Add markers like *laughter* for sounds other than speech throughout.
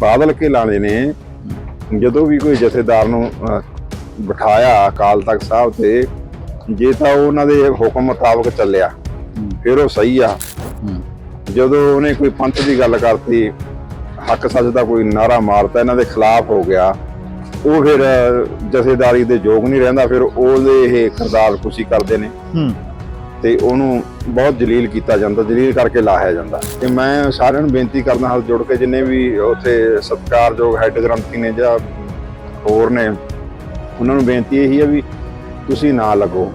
ਬਾਦਲ ਕੇ ਲਾਣੇ ਨੇ। ਜਦੋਂ ਵੀ ਕੋਈ ਜਥੇਦਾਰ ਨੂੰ ਬਿਠਾਇਆ ਅਕਾਲ ਤਖਤ ਸਾਹਿਬ ਤੇ ਜੇ ਤਾਂ ਉਹ ਉਹਨਾਂ ਦੇ ਹੁਕਮ ਮੁਤਾਬਕ ਚੱਲਿਆ ਫਿਰ ਉਹ ਸਹੀ ਆ। ਜਦੋਂ ਉਹਨੇ ਕੋਈ ਪੰਥ ਦੀ ਗੱਲ ਕਰਤੀ ਹੱਕ ਸੱਚ ਦਾ ਕੋਈ ਨਾਰਾ ਮਾਰਤਾ ਇਹਨਾਂ ਦੇ ਖਿਲਾਫ ਹੋ ਗਿਆ ਉਹ ਫਿਰ ਜਥੇਦਾਰੀ ਦੇ ਯੋਗ ਨਹੀਂ ਰਹਿੰਦਾ ਫਿਰ ਉਹਦੇ ਇਹ ਕਰਦਾਰ ਕੁਸ਼ੀ ਕਰਦੇ ਨੇ। ਤੇ ਉਹਨੂੰ ਬਹੁਤ ਜਲੀਲ ਕੀਤਾ ਜਾਂਦਾ ਜਲੀਲ ਕਰਕੇ ਲਾਹਿਆ ਜਾਂਦਾ। ਤੇ ਮੈਂ ਸਾਰਿਆਂ ਨੂੰ ਬੇਨਤੀ ਕਰਦਾ ਹੱਥ ਜੋੜ ਕੇ ਜਿੰਨੇ ਵੀ ਉੱਥੇ ਸਤਿਕਾਰਯੋਗ ਹੈੱਡ ਗ੍ਰੰਥੀ ਨੇ ਜਾਂ ਹੋਰ ਨੇ ਉਹਨਾਂ ਨੂੰ ਬੇਨਤੀ ਇਹੀ ਹੈ ਵੀ ਤੁਸੀਂ ਨਾ ਲੱਗੋ।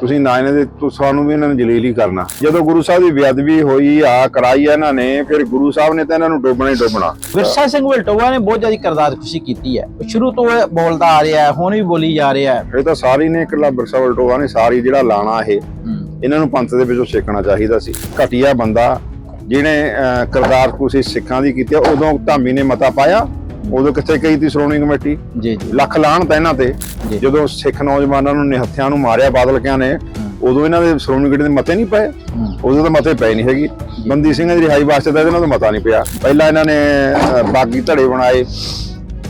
ਤੁਸੀਂ ਨਾ ਇਹਨਾਂ ਦੇ ਸਾਨੂੰ ਵੀ ਇਹਨਾਂ ਨੂੰ ਜਲੀਲ ਹੀ ਕਰਨਾ। ਜਦੋਂ ਗੁਰੂ ਸਾਹਿਬ ਦੀ ਬੇਅਦਬੀ ਹੋਈ ਆ ਕਰਾਈ ਇਹਨਾਂ ਨੇ ਫਿਰ ਗੁਰੂ ਸਾਹਿਬ ਨੇ ਤਾਂ ਇਹਨਾਂ ਨੂੰ ਡੋਬਣਾ ਹੀ ਡੋਬਣਾ। ਵਿਰਸਾ ਸਿੰਘ ਵਲਟੋਆ ਨੇ ਬਹੁਤ ਜ਼ਿਆਦਾ ਕਰਦਾਰ ਖੁਸ਼ੀ ਕੀਤੀ ਹੈ। ਸ਼ੁਰੂ ਤੋਂ ਬੋਲਦਾ ਆ ਰਿਹਾ ਹੁਣ ਵੀ ਬੋਲੀ ਜਾ ਰਿਹਾ ਹੈ। ਇਹ ਤਾਂ ਸਾਰੀ ਨੇ ਇਕੱਲਾ ਬਿਰਸਾ ਵਲਟੋਆ ਨੇ ਸਾਰੀ ਜਿਹੜਾ ਲਾਣਾ ਇਹ। ਇਹਨਾਂ ਨੂੰ ਪੰਥ ਦੇ ਵਿੱਚੋਂ ਸਿੱਖਣਾ ਚਾਹੀਦਾ ਸੀ। ਘਟੀਆ ਬੰਦਾ ਜਿਹਨੇ ਅਹ, ਕਰਤਾਰ ਕੁਸ਼ੀ ਸਿੱਖਾਂ ਦੀ ਕੀਤੀ ਉਦੋਂ ਧਾਮੀ ਨੇ ਮਤਾ ਪਾਇਆ ਉਦੋਂ ਕਿੱਥੇ ਗਈ ਤੀ ਸ਼੍ਰੋਮਣੀ ਕਮੇਟੀ? ਜੀ ਜੀ। ਲੱਖ ਲਾਹਣ ਤਾਂ ਇਹਨਾਂ ਤੇ। ਜਦੋਂ ਸਿੱਖ ਨੌਜਵਾਨਾਂ ਨੂੰ ਨਿਹੱਥਿਆਂ ਨੂੰ ਮਾਰਿਆ ਬਾਦਲ ਕਿਆਂ ਨੇ ਉਦੋਂ ਇਹਨਾਂ ਦੇ ਸ਼੍ਰੋਮਣੀ ਕਮੇਟੀ ਦੇ ਮਤੇ ਨਹੀਂ ਪਏ। ਉਦੋਂ ਤਾਂ ਮਤੇ ਪਏ ਨਹੀਂ ਹੈਗੀ। ਬੰਦੀ ਸਿੰਘਾਂ ਦੀ ਰਿਹਾਈ ਵਾਸਤੇ ਤਾਂ ਇਹਨਾਂ ਦਾ ਮਤਾ ਨਹੀਂ ਪਿਆ। ਪਹਿਲਾਂ ਇਹਨਾਂ ਨੇ ਬਾਗੀ ਧੜੇ ਬਣਾਏ।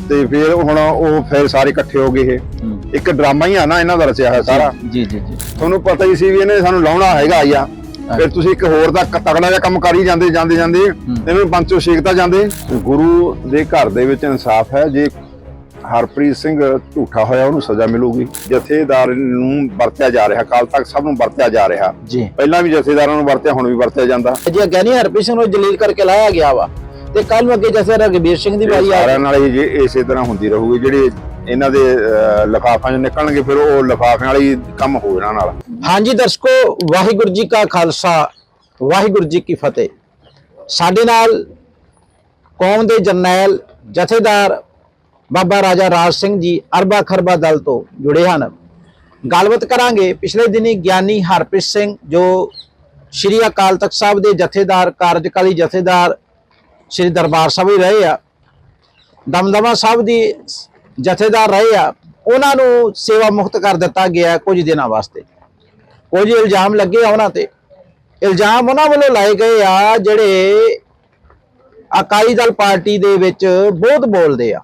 ਤੇ ਫਿਰ ਹੁਣ ਉਹ ਫਿਰ ਸਾਰੇ ਇਕੱਠੇ ਹੋ ਗਏ ਇਹ। ਇੱਕ ਡਰਾਮਾ ਹੀ ਆ ਨਾ ਇਹਨਾਂ ਦਾ ਰਚਿਆ ਹੋਇਆ ਸਾਰਾ। ਜੀ ਜੀ ਜੀ ਤੁਹਾਨੂੰ ਪਤਾ ਹੀ ਸੀ ਵੀ ਇਹਨੇ ਸਾਨੂੰ ਲਾਉਣਾ ਹੈਗਾ ਆ। ਫਿਰ ਤੁਸੀਂ ਇੱਕ ਹੋਰ ਦਾ ਤਗੜਾ ਜਿਹਾ ਕੰਮ ਕਰੀ ਜਾਂਦੇ ਜਾਂਦੇ ਜਾਂਦੇ। ਇਹਨਾਂ ਪੰਚੋ ਛੇਕਤਾ ਜਾਂਦੇ। ਗੁਰੂ ਦੇ ਘਰ ਦੇ ਵਿੱਚ ਇਨਸਾਫ ਹੈ। ਜੇ ਹਰਪ੍ਰੀਤ ਸਿੰਘ ਝੂਠਾ ਹੋਇਆ ਉਹਨੂੰ ਸਜ਼ਾ ਮਿਲੂਗੀ। ਜਥੇਦਾਰ ਨੂੰ ਵਰਤਿਆ ਜਾ ਰਿਹਾ। ਕਾਲ ਤੱਕ ਸਭ ਨੂੰ ਵਰਤਿਆ ਜਾ ਰਿਹਾ। ਜੀ। ਪਹਿਲਾਂ ਵੀ ਜਥੇਦਾਰਾਂ ਨੂੰ ਵਰਤਿਆ ਹੁਣ ਵੀ ਵਰਤਿਆ ਜਾਂਦਾ। ਜੀ ਗਿਆਨੀ ਹਰਪ੍ਰੀਤ ਸਿੰਘ ਨੂੰ ਜਲੀਲ ਕਰਕੇ ਲਾਇਆ ਗਿਆ ਵਾ। ਤੇ ਕੱਲ ਨੂੰ ਅੱਗੇ ਜੈਸੇ ਰਗਬੀਰ ਸਿੰਘ ਦੀ ਵਾਰੀ ਆ। ਸਾਰਿਆਂ ਨਾਲ ਜੇ ਇਸੇ ਤਰ੍ਹਾਂ ਹੁੰਦੀ ਰਹੂਗੀ ਜਿਹੜੇ ਇਹਨਾਂ ਦੇ ਲਫਾਫਾਂ 'ਚ ਨਿਕਲਣਗੇ ਫਿਰ ਉਹ ਲਫਾਫਿਆਂ ਵਾਲੀ ਕੰਮ ਹੋ ਇਹਨਾਂ ਨਾਲ। ਹਾਂਜੀ ਦਰਸ਼ਕੋ ਵਾਹਿਗੁਰੂ ਜੀ ਕਾ ਖਾਲਸਾ ਵਾਹਿਗੁਰੂ ਜੀ ਕੀ ਫਤਿਹ। ਸਾਡੇ ਨਾਲ ਕੌਮ ਦੇ ਜਰਨੈਲ ਜਥੇਦਾਰ ਬਾਬਾ ਰਾਜਾ ਰਾਜ ਸਿੰਘ ਜੀ ਅਰਬਾ ਖਰਬਾ ਦਲ ਤੋਂ ਜੁੜੇ ਹਨ। ਗੱਲਬਾਤ ਕਰਾਂਗੇ ਪਿਛਲੇ ਦਿਨੀ ਗਿਆਨੀ ਹਰਪ੍ਰੀਤ ਸਿੰਘ ਜੋ ਸ਼੍ਰੀ ਅਕਾਲ ਤਖਤ ਸਾਹਿਬ ਦੇ ਜਥੇਦਾਰ ਕਾਰਜਕਾਰੀ ਜਥੇਦਾਰ ਸ਼੍ਰੀ ਦਰਬਾਰ ਸਾਹਿਬ ਹੀ ਰਹੇ ਆ। ਦਮਦਮਾ ਸਾਹਿਬ ਦੀ ਜਥੇਦਾਰ ਰਹੇ ਆ। ਉਹਨਾਂ ਨੂੰ ਸੇਵਾ ਮੁਕਤ ਕਰ ਦਿੱਤਾ ਗਿਆ ਕੁਝ ਦਿਨਾਂ ਵਾਸਤੇ। ਕੁਝ ਇਲਜ਼ਾਮ ਲੱਗੇ ਆ ਉਹਨਾਂ ਤੇ। ਇਲਜ਼ਾਮ ਉਹਨਾਂ ਵੱਲੋਂ ਲਾਏ ਗਏ ਆ, ਜਿਹੜੇ ਅਕਾਲੀ ਦਲ ਪਾਰਟੀ ਦੇ ਵਿੱਚ ਬਹੁਤ ਬੋਲਦੇ ਆ।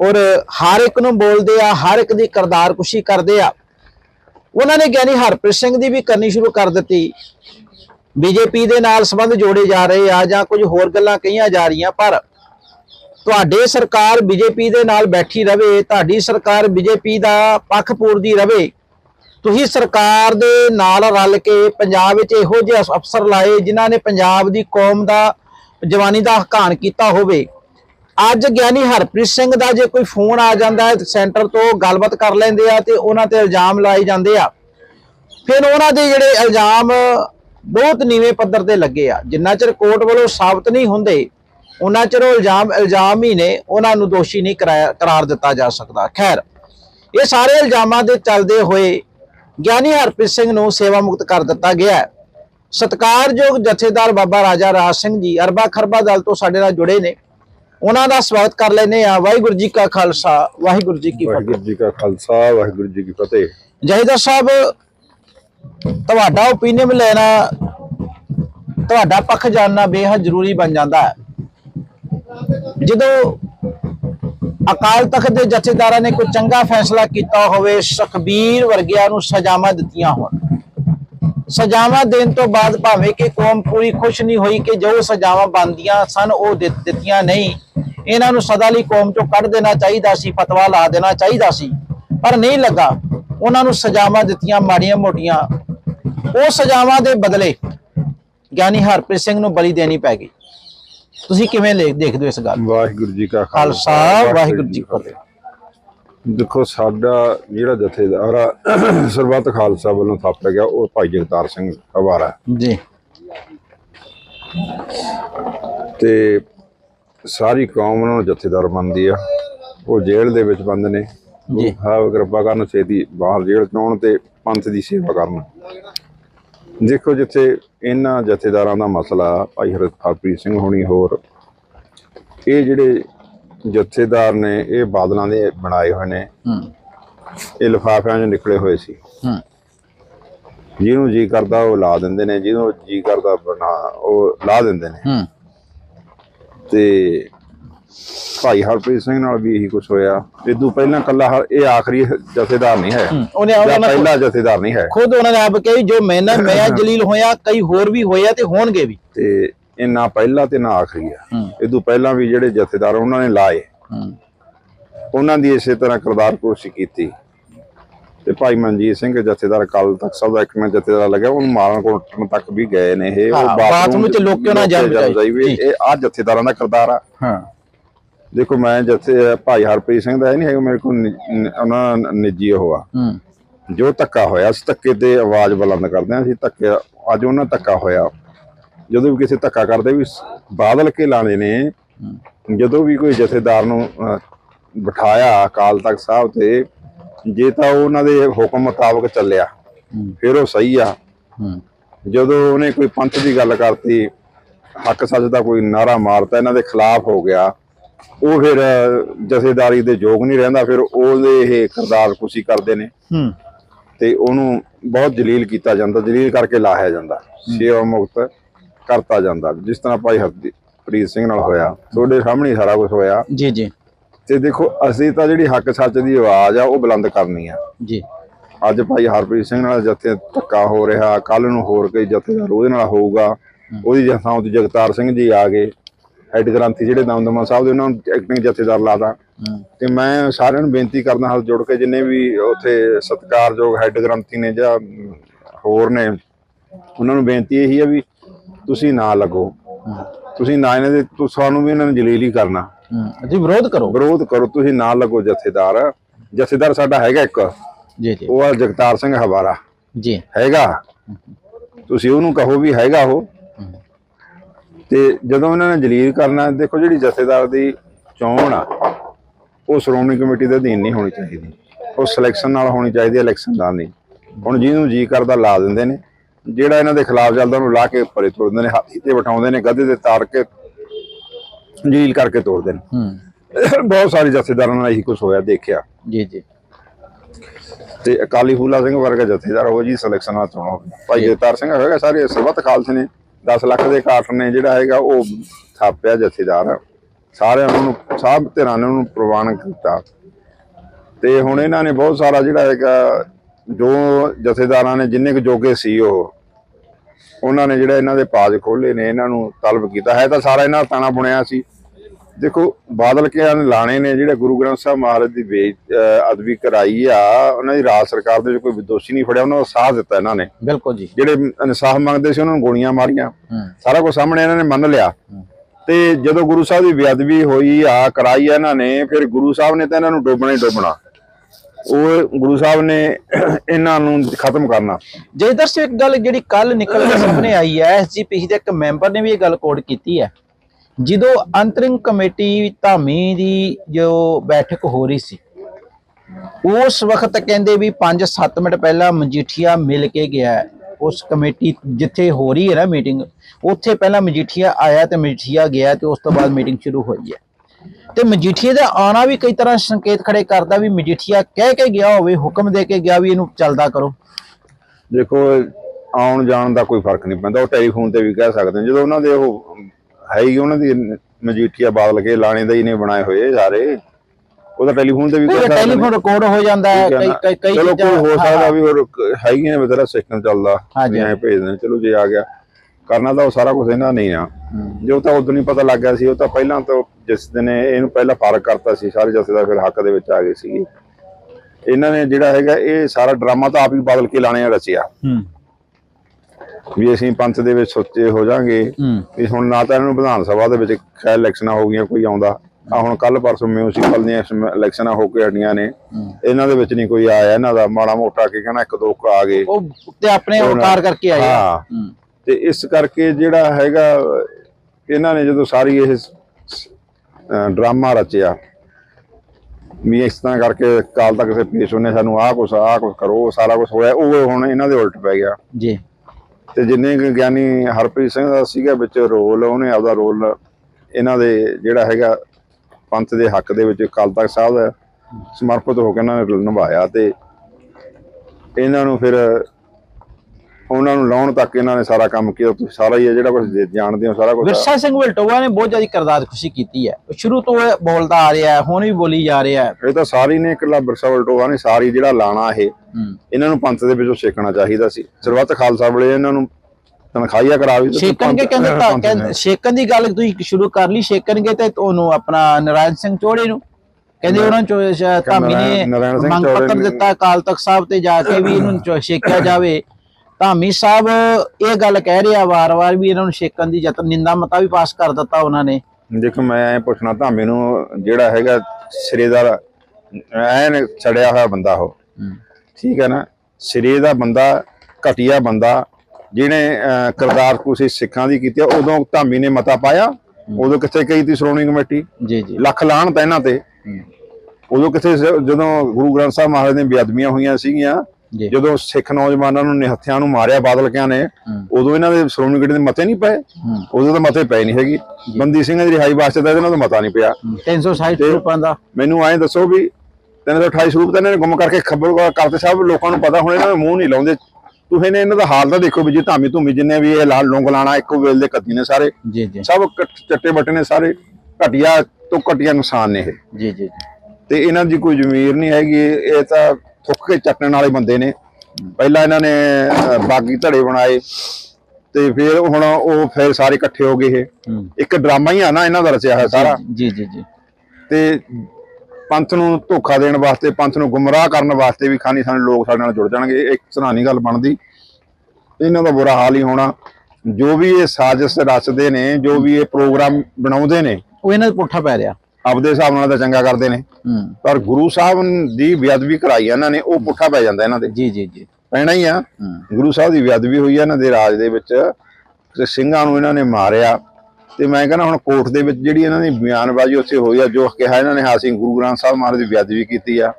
ਔਰ ਹਰ ਇੱਕ ਨੂੰ ਬੋਲਦੇ ਆ, ਹਰ ਇੱਕ ਦੀ ਕਰਦਾਰ ਕੁਸ਼ੀ ਕਰਦੇ ਆ। ਉਹਨਾਂ ਨੇ ਗਿਆਨੀ ਹਰਪ੍ਰੀਤ ਸਿੰਘ ਦੀ ਵੀ ਕਰਨੀ ਸ਼ੁਰੂ ਕਰ ਦਿੱਤੀ। ਬੀਜੇਪੀ ਦੇ ਨਾਲ ਸੰਬੰਧ ਜੋੜੇ ਜਾ ਰਹੇ ਆ ਜਾਂ ਕੁਝ ਹੋਰ ਗੱਲਾਂ ਕਹੀਆਂ ਜਾ ਰਹੀਆਂ, ਪਰ ਤੁਹਾਡੇ ਸਰਕਾਰ ਬੀਜੇਪੀ ਦੇ ਨਾਲ ਬੈਠੀ ਰਵੇ, ਤੁਹਾਡੀ ਸਰਕਾਰ ਬੀਜੇਪੀ ਦਾ ਪੱਖ ਪੂਰਦੀ ਰਵੇ, ਤੁਸੀਂ ਸਰਕਾਰ ਦੇ ਨਾਲ ਰਲ ਕੇ ਪੰਜਾਬ ਵਿੱਚ ਇਹੋ ਜਿਹੇ ਅਫਸਰ ਲਾਏ ਜਿਨ੍ਹਾਂ ਨੇ ਪੰਜਾਬ ਦੀ ਕੌਮ ਦਾ ਜਵਾਨੀ ਦਾ ਹਕਾਨ ਕੀਤਾ ਹੋਵੇ। ਅੱਜ ਗਿਆਨੀ ਹਰਪ੍ਰੀਤ ਸਿੰਘ ਦਾ ਜੇ ਕੋਈ ਫੋਨ ਆ ਜਾਂਦਾ ਹੈ, ਸੈਂਟਰ ਤੋਂ ਗੱਲਬਾਤ ਕਰ ਲੈਂਦੇ ਆ ਤੇ ਉਹਨਾਂ ਤੇ ਇਲਜ਼ਾਮ ਲਾਏ ਜਾਂਦੇ ਆ। ਫਿਰ ਉਹਨਾਂ ਦੇ ਜਿਹੜੇ ਇਲਜ਼ਾਮ ਬਹੁਤ ਨੀਵੇਂ ਪੱਧਰ ਤੇ ਲੱਗੇ ਆ। ਜਿੰਨਾ ਚਿਰ ਕੋਰਟ ਵੱਲੋਂ ਸਾਬਤ ਨਹੀਂ ਹੁੰਦੇ ਉਹਨਾਂ ਚਿਰ ਉਹ ਇਲਜ਼ਾਮ ਇਲਜ਼ਾਮ ਹੀ ਨੇ ਉਹਨਾਂ ਨੂੰ ਦੋਸ਼ੀ ਨਹੀਂ ਕਰਾਰ ਦਿੱਤਾ ਜਾ ਸਕਦਾ। ਖੈਰ ਇਹ ਸਾਰੇ ਇਲਜ਼ਾਮਾਂ ਦੇ ਚੱਲਦੇ ਹੋਏ ਗਿਆਨੀ ਹਰਪ੍ਰੀਤ ਸਿੰਘ ਨੂੰ ਸੇਵਾ ਮੁਕਤ ਕਰ ਦਿੱਤਾ ਗਿਆ ਹੈ। ਸਤਿਕਾਰਯੋਗ ਜਥੇਦਾਰ ਬਾਬਾ ਰਾਜਾ ਰਾਜ ਸਿੰਘ ਜੀ ਅਰਬਾ ਖਰਬਾ ਦਲ ਤੋਂ ਸਾਡੇ ਨਾਲ ਜੁੜੇ ਨੇ। ਉਹਨਾਂ ਦਾ ਸਵਾਗਤ ਕਰ ਲੈਨੇ ਆ ਵਾਹਿਗੁਰੂ ਜੀ ਕਾ ਖਾਲਸਾ ਵਾਹਿਗੁਰੂ ਜੀ ਕੀ ਫਤਿਹ। ਵਾਹਿਗੁਰੂ ਜੀ ਕਾ ਖਾਲਸਾ ਵਾਹਿਗੁਰੂ ਜੀ ਕੀ ਫਤਿਹ। ਜਹੀਦਰ ਸਾਹਿਬ ਤੁਹਾਡਾ ਓਪੀਨੀਅਨ ਲੈਣਾ, ਤੁਹਾਡਾ ਪੱਖ ਜਾਨਣਾ ਬੇਹੱਦ ਜ਼ਰੂਰੀ ਬਣ ਜਾਂਦਾ ਹੈ। ਜਦੋਂ ਅਕਾਲ ਤਖਤ ਦੇ ਜਥੇਦਾਰਾਂ ਨੇ ਕੋਈ ਚੰਗਾ ਫੈਸਲਾ ਕੀਤਾ ਹੋਵੇ, ਸੁਖਬੀਰ ਵਰਗਿਆਂ ਨੂੰ ਸਜ਼ਾਵਾਂ ਦਿੱਤੀਆਂ ਹੋਣ। ਸਜ਼ਾਵਾਂ ਦੇਣ ਤੋਂ ਬਾਅਦ ਭਾਵੇਂ ਕਿ ਕੌਮ ਪੂਰੀ ਖੁਸ਼ ਨਹੀਂ ਹੋਈ ਕਿ ਜੋ ਸਜ਼ਾਵਾਂ ਬੰਦੀਆਂ ਸਨ, ਉਹ ਦਿੱਤੀਆਂ ਨਹੀਂ। ਇਹਨਾਂ ਨੂੰ ਸਦਾ ਲਈ ਕੌਮ ਚੋਂ ਕੱਢ ਦੇਣਾ ਚਾਹੀਦਾ ਸੀ, ਫਤਵਾ ਲਾ ਦੇਣਾ ਚਾਹੀਦਾ ਸੀ। ਪਰ ਨਹੀਂ ਲੱਗਾ। ਉਹਨਾਂ ਨੂੰ ਸਜ਼ਾਵਾਂ ਦਿੱਤੀਆਂ ਮਾੜੀਆਂ ਮੋਟੀਆਂ। ਉਹ ਸਜ਼ਾਵਾਂ ਦੇ ਬਦਲੇ ਗਿਆਨੀ ਹਰਪ੍ਰੀਤ ਸਿੰਘ ਨੂੰ ਬਲੀ ਦੇਣੀ ਪੈ ਗਈ। ਤੁਸੀਂ ਕਿਵੇਂ ਦੇਖਦੇ ਹੋ ਇਸ ਗੱਲ? ਵਾਹਿਗੁਰੂ ਜੀ ਕਾ ਖਾਲਸਾ ਵਾਹਿਗੁਰੂ ਜੀ ਕੀ ਫਤਿਹ। ਦੇਖੋ ਸਾਡਾ ਜਿਹੜਾ ਜਥੇਦਾਰ ਆ *clears throat* ਸਰਬੱਤ ਖਾਲਸਾ ਵੱਲੋਂ ਥਾਪਿਆ ਗਿਆ ਉਹ ਭਾਈ ਜਗਤਾਰ ਸਿੰਘ ਹਵਾਰਾ ਜੀ। ਤੇ ਸਾਰੀ ਕੌਮ ਉਹਨਾਂ ਨੂੰ ਜਥੇਦਾਰ ਮੰਨਦੀ ਆ। ਉਹ ਜੇਲ੍ਹ ਦੇ ਵਿੱਚ ਬੰਦ ਨੇ। ਜੀ। ਹਾਂ ਕਿਰਪਾ ਕਰਨ ਛੇਤੀ ਬਾਹਰ ਜੇਲ੍ਹ ਆਉਣ ਤੇ ਪੰਥ ਦੀ ਸੇਵਾ ਕਰਨ। ਦੇਖੋ ਜਿੱਥੇ ਇਹਨਾਂ ਜਥੇਦਾਰਾਂ ਦਾ ਮਸਲਾ ਭਾਈ ਹਰ- ਹਰਪ੍ਰੀਤ ਸਿੰਘ ਹੋਣੀ ਹੋਰ ਇਹ ਜਿਹੜੇ ਜਥੇਦਾਰ ਨੇ ਇਹ ਬਾਦਲਾਂ ਦੇ ਬਣਾਏ ਹੋਏ ਨੇ। ਇਹ ਲਿਫਾਫਿਆਂ 'ਚ ਨਿਕਲੇ ਹੋਏ ਸੀ। ਜਿਹਨੂੰ ਜੀ ਕਰਦਾ ਉਹ ਲਾ ਦਿੰਦੇ ਨੇ ਜਿਹਨੂੰ ਜੀ ਕਰਦਾ ਬਣਾ ਉਹ ਲਾ ਦਿੰਦੇ ਨੇ। ਤੇ ਭਾਈ ਹਰਪ੍ਰੀਤ ਸਿੰਘ ਨਾਲ ਵੀ ਇਹੀ ਕੁਝ ਹੋਇਆ। ਇਦੋਂ ਪਹਿਲਾਂ ਕੱਲਾ ਇਹ ਆਖਰੀ ਜਥੇਦਾਰ ਨਹੀਂ ਹੈ। ਉਹਨੇ ਉਹਨਾਂ ਨੇ ਪਹਿਲਾ ਜਥੇਦਾਰ ਨਹੀਂ ਹੈ। ਖੁਦ ਉਹਨਾਂ ਨੇ ਆਪ ਕਹੀ ਜੋ ਮੈਂ ਨਾ ਮੈਂ *coughs* ਜਲੀਲ ਹੋਇਆ ਕਈ ਹੋਰ ਵੀ ਹੋਇਆ ਤੇ ਹੋਣਗੇ ਵੀ। ਤੇ ਇਹ ਨਾ ਪਹਿਲਾ ਤੇ ਨਾ ਆਖਰੀ ਆ। ਇਦੋਂ ਪਹਿਲਾਂ ਵੀ ਜਿਹੜੇ ਜਥੇਦਾਰ ਉਹਨਾਂ ਨੇ ਲਾਏ। ਉਹਨਾਂ ਦੀ ਇਸੇ ਤਰ੍ਹਾਂ ਕਰਤਾਰ ਕੋਸ਼ਿਸ਼ ਕੀਤੀ। ਤੇ ਭਾਈ ਮਨਜੀਤ ਸਿੰਘ ਜਥੇਦਾਰ ਕੱਲ ਤੱਕ ਸਭ ਦਾ ਇੱਕ ਮਿੰਟ ਜਥੇਦਾਰ ਲੱਗਿਆ ਉਹਨੂੰ ਮਾਰਨ ਕੁੱਟਣ ਤੱਕ ਵੀ ਗਏ ਨੇ ਇਹ। ਹਾਂ, ਬਾਥਰੂਮ ਵਿੱਚ ਲੁੱਕ ਕੇ ਉਹਨਾਂ ਜਾਨ ਬਚਾਈ। ਵੀ ਇਹ ਆ ਜਥੇਦਾਰਾਂ ਦਾ ਕਰਤਾਰ ਆ। ਹਾਂ। ਦੇਖੋ ਮੈਂ ਜਥੇ ਭਾਈ ਹਰਪ੍ਰੀਤ ਸਿੰਘ ਦਾ ਇਹ ਨਹੀਂ ਹੈਗਾ ਮੇਰੇ ਕੋਲ ਉਹਨਾਂ ਨਿੱਜੀ ਉਹ ਆ। ਹੂੰ। ਜੋ ਧੱਕਾ ਹੋਇਆ ਅਸੀਂ ਧੱਕੇ ਤੇ ਆਵਾਜ਼ ਬੁਲੰਦ ਕਰਦੇ ਹਾਂ ਅਸੀਂ ਧੱਕੇ ਅੱਜ ਉਹਨਾਂ ਧੱਕਾ ਹੋਇਆ। ਜਦੋਂ ਵੀ ਕਿਸੇ ਧੱਕਾ ਕਰਦੇ ਵੀ ਬਾਦਲ ਕੇ ਲਾਣੇ ਨੇ ਜਦੋਂ ਵੀ ਕੋਈ ਜਥੇਦਾਰ ਨੂੰ ਬਿਠਾਇਆ ਅਕਾਲ ਤਖਤ ਸਾਹਿਬ ਤੇ ਜੇ ਤਾਂ ਉਹ ਉਹਨਾਂ ਦੇ ਹੁਕਮ ਮੁਤਾਬਕ ਚੱਲਿਆ ਹੂੰ। ਫਿਰ ਉਹ ਸਹੀ ਆ। ਹੂੰ। ਜਦੋਂ ਉਹਨੇ ਕੋਈ ਪੰਥ ਦੀ ਗੱਲ ਕਰਤੀ ਹੱਕ ਸੱਚ ਦਾ ਕੋਈ ਨਾਰਾ ਮਾਰਤਾ ਇਹਨਾਂ ਦੇ ਖਿਲਾਫ ਹੋ ਗਿਆ ਉਹ ਫਿਰ ਜਥੇਦਾਰੀ ਦੇ ਯੋਗ ਨਹੀਂ ਰਹਿੰਦਾ ਫਿਰ ਉਹਦੇ ਇਹ ਕਰਦਾਰ ਕੁਸ਼ੀ ਕਰਦੇ ਨੇ। ਹੂੰ। ਤੇ ਉਹਨੂੰ ਬਹੁਤ ਜਲੀਲ ਕੀਤਾ ਜਾਂਦਾ ਜਲੀਲ ਕਰਕੇ ਲਾਹਿਆ ਜਾਂਦਾ। ਸੇਵਾ ਮੁਕਤ ਕਰਤਾ ਜਾਂਦਾ ਜਿਸ ਤਰ੍ਹਾਂ ਭਾਈ ਹਰਪ੍ਰੀਤ ਸਿੰਘ ਨਾਲ ਹੋਇਆ। ਤੁਹਾਡੇ ਸਾਹਮਣੇ ਸਾਰਾ ਕੁਝ ਹੋਇਆ। ਜੀ ਜੀ। ਤੇ ਦੇਖੋ ਅਸੀਂ ਤਾਂ ਜਿਹੜੀ ਹੱਕ ਸੱਚ ਦੀ ਆਵਾਜ਼ ਆ ਉਹ ਬੁਲੰਦ ਕਰਨੀ ਆ। ਜੀ। ਅੱਜ ਭਾਈ ਹਰਪ੍ਰੀਤ ਸਿੰਘ ਨਾਲ ਜਥੇ ਧੱਕਾ ਹੋ ਰਿਹਾ ਕੱਲ ਨੂੰ ਹੋਰ ਕੋਈ ਜਥੇਦਾਰ ਉਹਦੇ ਨਾਲ ਹੋਊਗਾ। ਉਹਦੀ ਜਥਾ ਉੱਤੇ ਜਗਤਾਰ ਸਿੰਘ ਜੀ ਆ ਗਏ। ਹੈੱਡ ਗ੍ਰੰਥੀ ਜਿਹੜੇ ਦਮਦਮਾ ਸਾਹਿਬ ਦੇ ਉਹਨਾਂ ਨੂੰ ਐਕਟਿੰਗ ਜਥੇਦਾਰ ਲਾਦਾ ਤੇ ਮੈਂ ਸਾਰਿਆਂ ਨੂੰ ਬੇਨਤੀ ਕਰਦਾ ਹਾਂ ਜੁੜ ਕੇ ਜਿੰਨੇ ਵੀ ਉੱਥੇ ਸਤਿਕਾਰਯੋਗ ਹੈੱਡ ਗ੍ਰੰਥੀ ਨੇ ਜਾਂ ਹੋਰ ਨੇ ਉਹਨਾਂ ਨੂੰ ਬੇਨਤੀ ਇਹੀ ਹੈ ਵੀ ਤੁਸੀਂ ਨਾ ਲੱਗੋ। ਤੁਸੀਂ ਨਾ ਇਹਨਾਂ ਦੇ ਤੁਹਾਨੂੰ ਵੀ ਇਹਨਾਂ ਨੂੰ ਜਲੀਲ ਹੀ ਕਰਨਾ। ਜੀ ਵਿਰੋਧ ਕਰੋ। ਵਿਰੋਧ ਕਰੋ ਤੁਸੀਂ ਨਾ ਲੱਗੋ ਜਥੇਦਾਰ। ਜਥੇਦਾਰ ਸਾਡਾ ਹੈਗਾ ਇੱਕ। ਜੀ ਜੀ। ਉਹ ਆ ਜਗਤਾਰ ਸਿੰਘ ਹਵਾਰਾ। ਜੀ। ਹੈਗਾ। ਤੁਸੀਂ ਉਹਨੂੰ ਕਹੋ ਵੀ ਹੈਗਾ ਉਹ। ਤੇ ਜਦੋਂ ਇਹਨਾਂ ਨੇ ਜਲੀਲ ਕਰਨਾ ਦੇਖੋ ਜਿਹੜੀ ਜਥੇਦਾਰ ਦੀ ਚੋਣ ਆ ਉਹ ਸ਼੍ਰੋਮਣੀ ਕਮੇਟੀ ਦੇ ਅਧੀਨ ਨਹੀਂ ਹੋਣੀ ਚਾਹੀਦੀ। ਉਹ ਸਿਲੈਕਸ਼ਨ ਨਾਲ ਹੋਣੀ ਚਾਹੀਦੀ ਹੈ ਇਲੈਕਸ਼ਨ ਨਾਲ ਨਹੀਂ। ਹੁਣ ਜਿਹਨੂੰ ਜੀ ਕਰਦਾ ਲਾ ਦਿੰਦੇ ਨੇ। ਜਿਹੜਾ ਇਹਨਾਂ ਦੇ ਖਿਲਾਫ ਚੱਲਦਾ ਉਹਨੂੰ ਲਾ ਕੇ ਪਰੇ ਤੋੜਦੇ ਨੇ ਹਾਥੀ ਤੇ ਬਿਠਾਉਂਦੇ ਨੇ ਗੱਦੇ ਤੇ ਤਾਰ ਕੇ ਜਲੀਲ ਕਰਕੇ ਤੋੜਦੇ ਨੇ। ਬਹੁਤ ਸਾਰੇ ਜਥੇਦਾਰਾਂ ਨਾਲ ਇਹੀ ਕੁਝ ਹੋਇਆ ਦੇਖਿਆ। ਜੀ ਜੀ। ਤੇ ਅਕਾਲੀ ਫੂਲਾ ਸਿੰਘ ਵਰਗਾ ਜਥੇਦਾਰ ਉਹ ਜੀ ਸਿਲੈਕਸ਼ਨ ਨਾਲ ਚੋਣ ਹੋ ਗਿਆ ਭਾਈ ਜਗਤਾਰ ਸਿੰਘ ਹੈਗਾ ਸਾਰੇ ਸਰਬੱਤ ਖਾਲਸੇ ਨੇ। 10 ਲੱਖ ਦੇ ਕਾਠ ਨੇ ਜਿਹੜਾ ਹੈਗਾ ਉਹ ਥਾਪਿਆ ਜਥੇਦਾਰ। ਸਾਰਿਆਂ ਨੂੰ ਸਭ ਧਿਰਾਂ ਨੇ ਉਹਨੂੰ ਪ੍ਰਵਾਨ ਕੀਤਾ। ਤੇ ਹੁਣ ਇਹਨਾਂ ਨੇ ਬਹੁਤ ਸਾਰਾ ਜਿਹੜਾ ਹੈਗਾ, ਜੋ ਜਥੇਦਾਰਾਂ ਨੇ ਜਿੰਨੇ ਕੁ ਜੋਗੇ ਸੀ ਉਹ, ਉਹਨਾਂ ਨੇ ਜਿਹੜਾ ਇਹਨਾਂ ਦੇ ਪਾਜ ਖੋਲੇ ਨੇ, ਇਹਨਾਂ ਨੂੰ ਤਲਬ ਕੀਤਾ। ਹੈ ਤਾਂ ਸਾਰਾ ਇਹਨਾਂ ਦਾ ਤਾਣਾ ਬੁਣਿਆ ਸੀ। ਦੇਖੋ ਬਾਦਲ ਕੇ ਨੇ ਲਾਣੇ ਨੇ ਜਿਹੜੇ ਗੁਰੂ ਗ੍ਰੰਥ ਸਾਹਿਬ ਮਹਾਰਾਜ ਦੀ ਅਹ ਅਦਬੀ ਕਰਾਈ ਆ ਉਹਨਾਂ ਦੀ ਰਾਜ ਸਰਕਾਰ ਦੇ ਵਿੱਚ ਕੋਈ ਦੋਸ਼ੀ ਨਹੀਂ ਫੜਿਆ ਉਹਨਾਂ ਨੂੰ ਸਾਥ ਦਿੱਤਾ ਇਹਨਾਂ ਨੇ। ਬਿਲਕੁਲ ਜੀ। ਜਿਹੜੇ ਇਨਸਾਫ ਮੰਗਦੇ ਸੀ ਉਹਨਾਂ ਨੂੰ ਗੋਲੀਆਂ ਮਾਰੀਆਂ। ਸਾਰਾ ਕੁਝ ਸਾਹਮਣੇ ਇਹਨਾਂ ਨੇ ਮੰਨ ਲਿਆ। ਤੇ ਜਦੋਂ ਗੁਰੂ ਸਾਹਿਬ ਦੀ ਬੇਅਦਬੀ ਹੋਈ ਆ ਕਰਾਈ ਆ ਇਹਨਾਂ ਨੇ ਫਿਰ ਗੁਰੂ ਸਾਹਿਬ ਨੇ ਤਾਂ ਇਹਨਾਂ ਨੂੰ ਡੋਬਣਾ ਹੀ ਡੋਬਣਾ। ਉਹ ਗੁਰੂ ਸਾਹਿਬ ਨੇ ਇਹਨਾਂ ਨੂੰ ਖਤਮ ਕਰਨਾ। ਜੇ ਦਰਸ਼ਕ ਇੱਕ ਗੱਲ ਜਿਹੜੀ ਕੱਲ ਨਿਕਲ ਕੇ ਸਾਹਮਣੇ ਆਈ ਹੈ ਐਸਜੀਪੀਸੀ ਦੇ ਇੱਕ ਮੈਂਬਰ ਨੇ ਵੀ ਇਹ ਗੱਲ ਕੋਡ ਕੀਤੀ ਹੈ। ਜਦੋਂ ਅੰਤਰਿਮ ਕਮੇਟੀ ਧਾਮੀ ਦੀ ਜੋ ਬੈਠਕ ਹੋ ਰਹੀ ਸੀ, ਉਸ ਵਕਤ ਕਹਿੰਦੇ ਵੀ 5-7 ਮਿੰਟ ਪਹਿਲਾਂ ਮਜੀਠੀਆ ਮਿਲ ਕੇ ਗਿਆ ਉਸ ਕਮੇਟੀ ਜਿੱਥੇ ਹੋ ਰਹੀ ਹੈ ਨਾ ਮੀਟਿੰਗ, ਉੱਥੇ ਪਹਿਲਾਂ ਮਜੀਠੀਆ ਆਇਆ ਤੇ ਮਜੀਠੀਆ ਗਿਆ ਤੇ ਉਸ ਤੋਂ ਬਾਅਦ ਮੀਟਿੰਗ ਸ਼ੁਰੂ ਹੋਈ ਹੈ। ਤੇ ਮਜੀਠੀਆ ਦਾ ਆਣਾ ਵੀ ਕਈ ਤਰ੍ਹਾਂ ਸੰਕੇਤ ਖੜੇ ਕਰਦਾ ਵੀ ਮਜੀਠੀਆ ਕਹਿ ਕੇ ਗਿਆ ਹੋਵੇ, ਹੁਕਮ ਦੇ ਕੇ ਗਿਆ ਵੀ ਇਹਨੂੰ ਚੱਲਦਾ ਕਰੋ। ਦੇਖੋ ਆਉਣ ਜਾਣ ਦਾ ਕੋਈ ਫ਼ਰਕ ਨਹੀਂ ਪੈਂਦਾ, ਉਹ ਟੈਲੀਫੋਨ ਤੇ ਵੀ ਕਹਿ ਸਕਦੇ ਜਦੋਂ ਉਹਨਾਂ ਦੇ ਉਹ ਹੈ ਹੀ ਉਹਨਾਂ ਦੀ ਮਜੀਠੀਆ ਬਾਦਲ ਕੇ ਲਾਣੇ ਦਾ ਹੀ ਨੇ ਬਣਾਏ ਹੋਏ ਸਾਰੇ। ਉਹਦਾ ਟੈਲੀਫੋਨ ਤੇ ਵੀ ਕੋਈ। ਟੈਲੀਫੋਨ ਰਿਕਾਰਡ ਹੋ ਜਾਂਦਾ ਹੈ ਕਈ। ਕਈ ਚਲੋ ਕੋਈ ਹੋ ਸਕਦਾ ਵੀ ਹੋਰ ਹੈਗੀਆਂ ਨੇ ਬਥੇਰਾ ਸਿਸਟਮ ਚੱਲਦਾ ਐਂ ਭੇਜਦੇ ਚਲੋ ਜੇ ਆ ਗਿਆ ਕਰਨਾ ਤਾਂ ਉਹ ਸਾਰਾ ਕੁਝ ਇਹਨਾਂ ਨਹੀਂ ਆ। ਜੋ ਤਾਂ ਉਦੋਂ ਨਹੀਂ ਪਤਾ ਲੱਗ ਗਿਆ ਸੀ ਉਹ ਤਾਂ ਪਹਿਲਾਂ ਤੋਂ ਜਿਸ ਦਿਨ ਇਹ- ਇਹਨੂੰ ਪਹਿਲਾਂ ਫਾਰਗ ਕਰਤਾ ਸੀ ਸਾਰੇ ਜਥੇਦਾਰ ਫਿਰ ਹੱਕ ਦੇ ਵਿੱਚ ਆ ਗਏ ਸੀ ਇਹਨਾਂ ਨੇ ਜਿਹੜਾ ਹੈਗਾ ਇਹ ਸਾਰਾ ਡਰਾਮਾ ਤਾਂ ਆਪ ਹੀ ਬਦਲ ਕੇ ਲਾਣੇ ਰਚਿਆ। ਹੂੰ। ਵੀ ਅਸੀਂ ਪੰਥ ਦੇ ਵਿੱਚ ਸੋਚੇ ਹੋ ਜਾਾਂਗੇ ਵੀ ਹੁਣ ਨਾ ਤਾਂ ਇਹਨਾਂ ਨੂੰ ਵਿਧਾਨ ਸਭਾ ਦੇ ਵਿੱਚ ਖੈਰ ਇਲੈਕਸ਼ਨਾਂ ਹੋ ਗਈਆਂ ਕੋਈ ਆਉਂਦਾ। ਆ ਹੁਣ ਕੱਲ ਪਰਸੋਂ ਮਿਊਨਿਸਪਲ ਦੀਆਂ ਇਲੈਕਸ਼ਨਾਂ ਹੋ ਕੇ ਹਟੀਆਂ ਨੇ। ਇਹਨਾਂ ਦੇ ਵਿੱਚ ਨਹੀਂ ਕੋਈ ਆਇਆ ਇਹਨਾਂ ਦਾ ਮਾੜਾ ਮੋਟਾ ਕੀ ਕਹਿਣਾ ਇੱਕ ਦੋ ਆ ਗਏ। ਉਹ ਤੇ ਆਪਣੇ ਅਵਤਾਰ ਕਰਕੇ ਆਏ। ਹਾਂ। ਤੇ ਇਸ ਕਰਕੇ ਜਿਹੜਾ ਹੈਗਾ ਇਹਨਾਂ ਨੇ ਜਦੋਂ ਸਾਰੀ ਇਹ ਡਰਾਮਾ ਰਚਿਆ ਵੀ ਇਸ ਤਰ੍ਹਾਂ ਕਰਕੇ ਕਾਲ ਤੱਕ ਸੇ ਪੇਸ਼ ਹੋਣੇ ਸਾਨੂੰ ਆਹ ਕੁਛ ਆਹ ਕੁਛ ਕਰੋ ਸਾਰਾ ਕੁਝ ਹੋਇਆ ਉਹ ਹੁਣ ਇਹਨਾਂ ਦੇ ਉਲਟ ਪੈ ਗਿਆ। ਜੀ। ਤੇ ਜਿੰਨੇ ਕੁ ਗਿਆਨੀ ਹਰਪ੍ਰੀਤ ਸਿੰਘ ਦਾ ਸੀਗਾ ਵਿੱਚ ਰੋਲ, ਉਹਨੇ ਆਪਦਾ ਰੋਲ ਇਹਨਾਂ ਦੇ ਜਿਹੜਾ ਹੈਗਾ ਪੰਥ ਦੇ ਹੱਕ ਦੇ ਵਿੱਚ ਅਕਾਲ ਤਖਤ ਸਾਹਿਬ ਦਾ ਸਮਰਪਿਤ ਹੋ ਕੇ ਇਹਨਾਂ ਨੇ ਨਿਭਾਇਆ ਤੇ ਇਹਨਾਂ ਨੂੰ ਫਿਰ ਉਹਨਾਂ ਨੂੰ ਲਾਉਣ ਤੱਕ ਇਹਨਾਂ ਨੇ ਸਾਰਾ ਕੰਮ ਕੀਤਾ ਤੁਸੀਂ ਸਾਰਾ ਹੀ ਹੈ ਜਿਹੜਾ ਕੁਝ ਜਾਣਦੇ ਹੋ ਸਾਰਾ ਕੁਝ ਵਿਰਸਾ ਸਿੰਘ ਵਲਟੋਆ ਨੇ ਬਹੁਤ ਜ਼ਿਆਦਾ ਕਰਦਾਰ ਖੁਸ਼ੀ ਕੀਤੀ ਹੈ। ਸ਼ੁਰੂ ਤੋਂ ਇਹ ਬੋਲਦਾ ਆ ਰਿਹਾ ਹੈ ਹੁਣ ਵੀ ਬੋਲੀ ਜਾ ਰਿਹਾ ਹੈ। ਇਹ ਤਾਂ ਸਾਰੀ ਨੇ ਇਕੱਲਾ ਬਿਰਸਾ ਵਲਟੋਆ ਨੇ ਸਾਰੀ ਜਿਹੜਾ ਲਾਣਾ ਇਹ ਇਹਨਾਂ ਨੂੰ ਪੰਥ ਦੇ ਵਿੱਚੋਂ ਸਿੱਖਣਾ ਚਾਹੀਦਾ ਸੀ। ਸਰਬੱਤ ਖਾਲਸਾ ਵੇਲੇ ਇਹਨਾਂ ਨੂੰ ਤਨਖਾਹੀਆ ਕਰਾਵੀ ਛੇਕਣਗੇ ਪੰਥ- ਕਹਿੰਦੇ ਤਾਂ ਪੰਥ ਨੇ। ਕਹਿੰਦੇ ਛੇਕਣ ਦੀ ਗੱਲ ਤੁਸੀਂ ਸ਼ੁਰੂ ਕਰ ਲਈ ਛੇਕਣਗੇ ਤੇ ਉਹਨੂੰ ਆਪਣਾ ਨਰਾਇਣ ਸਿੰਘ ਚੋੜੇ ਨੂੰ। ਕਹਿੰਦੇ ਉਹਨਾਂ ਚੋਂ ਧਾਮੀ ਨੇ ਮੰਗ ਪੱਤਰ ਦਿੱਤਾ ਅਕਾਲ ਤਖਤ ਸਾਹਿਬ ਤੇ ਜਾ ਕੇ ਵੀ ਇਹਨੂੰ ਛੇਕਿਆ ਜਾਵੇ। ਧਾਮੀ ਸਾਹਿਬ ਇਹ ਗੱਲ ਕਹਿ ਰਿਹਾ ਵਾਰ-ਵਾਰ ਵੀ ਇਹਨਾਂ ਨੂੰ ਛੇਕਣ ਦੀ ਯਤਨ ਨਿੰਦਾ ਮਤਾ ਵੀ ਪਾਸ ਕਰ ਦਿੱਤਾ ਉਹਨਾਂ ਨੇ। ਦੇਖੋ ਮੈਂ ਐ ਪੁੱਛਣਾ ਧਾਮੇ ਨੂੰ ਜਿਹੜਾ ਹੈਗਾ ਸਿਰੇਦਾਰ ਐਨ ਛੜਿਆ ਹੋਇਆ ਬੰਦਾ ਉਹ। ਠੀਕ ਹੈ ਨਾ? ਸਿਰੇ ਦਾ ਬੰਦਾ ਘਟੀਆ ਬੰਦਾ ਜਿਹਨੇ ਕਰਤਾਰ ਕੁਸੀ ਸਿੱਖਾਂ ਦੀ ਕੀਤੀ ਉਦੋਂ ਧਾਮੀ ਨੇ ਮਤਾ ਪਾਇਆ ਉਦੋਂ ਕਿੱਥੇ ਗਈ ਤੀ ਸ਼੍ਰੋਮਣੀ ਕਮੇਟੀ? ਜੀ ਜੀ। ਲੱਖ ਲਾਹਣ ਤਾਂ ਇਹਨਾਂ ਤੇ। ਉਦੋਂ ਕਿੱਥੇ ਜਦੋਂ ਗੁਰੂ ਗ੍ਰੰਥ ਸਾਹਿਬ ਮਹਾਰਾਜ ਦੀਆਂ ਬੇਅਦਬੀਆਂ ਹੋਈਆਂ ਸੀਗੀਆਂ ਜਦੋਂ ਸਿੱਖ ਨੌਜਵਾਨਾਂ ਨੂੰ ਨਿਹੱਥਿਆਂ ਨੂੰ ਮਾਰਿਆ ਬਾਦਲਕਿਆਂ ਨੇ। ਉਦੋਂ ਇਹਨਾਂ ਦੇ ਸ਼੍ਰੋਮਣੀ ਕਮੇਟੀ ਦੇ ਮਤੇ ਨਹੀਂ ਪਏ। ਉਦੋਂ ਤਾਂ ਮਤੇ ਪਏ ਨਹੀਂ ਹੈਗੀ। ਬੰਦੀ ਸਿੰਘਾਂ ਦੀ ਰਿਹਾਈ ਵਾਸਤੇ ਤਾਂ ਇਹਨਾਂ ਦਾ ਮਤਾ ਨਹੀਂ ਪਿਆ। 360 ਰੁਪਏ ਦਾ। ਮੈਨੂੰ ਐਂ ਦੱਸੋ ਵੀ 328 ਸਰੂਪ ਤਾਂ ਇਹਨਾਂ ਨੇ ਗੁੰਮ ਕਰਕੇ ਖਬਰ ਕਰਤੇ ਸਭ ਲੋਕਾਂ ਨੂੰ ਪਤਾ ਹੁਣ ਇਹਨਾਂ ਨੂੰ ਮੂੰਹ ਨਹੀਂ ਲਾਉਂਦੇ। ਤੁਸੀਂ ਨੇ ਇਹਨਾਂ ਦਾ ਹਾਲ ਤਾਂ ਦੇਖੋ ਵੀ ਜੀ ਧਾਮੀ ਧੂਮੀ ਜਿੰਨੇ ਵੀ ਇਹ ਲਾਲ ਲੋਂਗ ਲਾਣਾ ਇੱਕੋ ਵੇਲ ਦੇ ਕੱਤੀ ਨੇ ਸਾਰੇ। ਜੀ ਜੀ। ਸਭ ਚੱਟੇ ਬੱਟੇ ਨੇ ਸਾਰੇ। ਘਟੀਆ ਤੋਂ ਘਟੀਆ ਇਨਸਾਨ ਨੇ ਇਹ। ਜੀ ਜੀ। ਤੇ ਇਹਨਾਂ ਦੀ ਕੋਈ ਜ਼ਮੀਰ ਨਹੀਂ ਹੈਗੀ। ਇਹ ਤਾਂ ਥੁੱਕ ਕੇ ਚੱਟਣ ਵਾਲੇ ਬੰਦੇ ਨੇ। ਪਹਿਲਾਂ ਇਹਨਾਂ ਨੇ ਬਾਗੀ ਧੜੇ ਬਣਾਏ ਤੇ ਫਿਰ ਹੁਣ ਉਹ ਫਿਰ ਸਾਰੇ ਇਕੱਠੇ ਹੋ ਗਏ ਇਹ। ਇੱਕ ਡਰਾਮਾ ਹੀ ਆ ਨਾ ਇਹਨਾਂ ਦਾ ਰਚਿਆ ਹੋਇਆ ਸਾਰਾ। ਜੀ ਜੀ ਜੀ। ਤੇ ਪੰਥ ਨੂੰ ਧੋਖਾ ਦੇਣ ਵਾਸਤੇ ਪੰਥ ਨੂੰ ਗੁੰਮਰਾਹ ਕਰਨ ਵਾਸਤੇ ਵੀ ਖਾਨੀ ਖਾਨੀ ਲੋਕ ਸਾਡੇ ਨਾਲ ਜੁੜ ਜਾਣਗੇ। ਇੱਕ ਸਰਾਣੀ ਗੱਲ ਬਣਦੀ ਇਹਨਾਂ ਦਾ ਬੁਰਾ ਹਾਲ ਹੀ ਹੋਣਾ। ਜੋ ਵੀ ਇਹ ਸਾਜ਼ਿਸ਼ ਰਚਦੇ ਨੇ ਜੋ ਵੀ ਇਹ ਪ੍ਰੋਗਰਾਮ ਬਣਾਉਂਦੇ ਨੇ ਉਹ ਇਹਨਾਂ ਦਾ ਪੁੱਠਾ ਪੈ ਰਿਹਾ। ਆਪਦੇ ਹਿਸਾਬ ਨਾਲ ਤਾਂ ਚੰਗਾ ਕਰਦੇ ਨੇ। ਪਰ ਗੁਰੂ ਸਾਹਿਬ ਦੀ ਬੇਅਦਬੀ ਕਰਾਈ ਇਹਨਾਂ ਨੇ ਉਹ ਪੁੱਠਾ ਪੈ ਜਾਂਦਾ ਇਹਨਾਂ ਦੇ। ਜੀ ਜੀ ਜੀ। ਪੈਣਾ ਹੀ ਆ। ਗੁਰੂ ਸਾਹਿਬ ਦੀ ਬੇਅਦਬੀ ਹੋਈ ਆ ਇਹਨਾਂ ਦੇ ਰਾਜ ਦੇ ਵਿੱਚ ਤੇ ਸਿੰਘਾਂ ਨੂੰ ਇਹਨਾਂ ਨੇ ਮਾਰਿਆ। ਤੇ ਮੈਂ ਕਹਿੰਦਾ ਹੁਣ ਕੋਰਟ ਦੇ ਵਿੱਚ ਜਿਹੜੀ ਇਹਨਾਂ ਦੀ ਬਿਆਨਬਾਜ਼ੀ ਉੱਥੇ ਹੋਈ ਆ ਜੋ ਕਿਹਾ ਇਹਨਾਂ ਨੇ ਹਾਸੀ ਗੁਰੂ ਗ੍ਰੰਥ ਸਾਹਿਬ ਮਹਾਰਾਜ ਦੀ ਬੇਅਦਬੀ ਕੀਤੀ ਆ।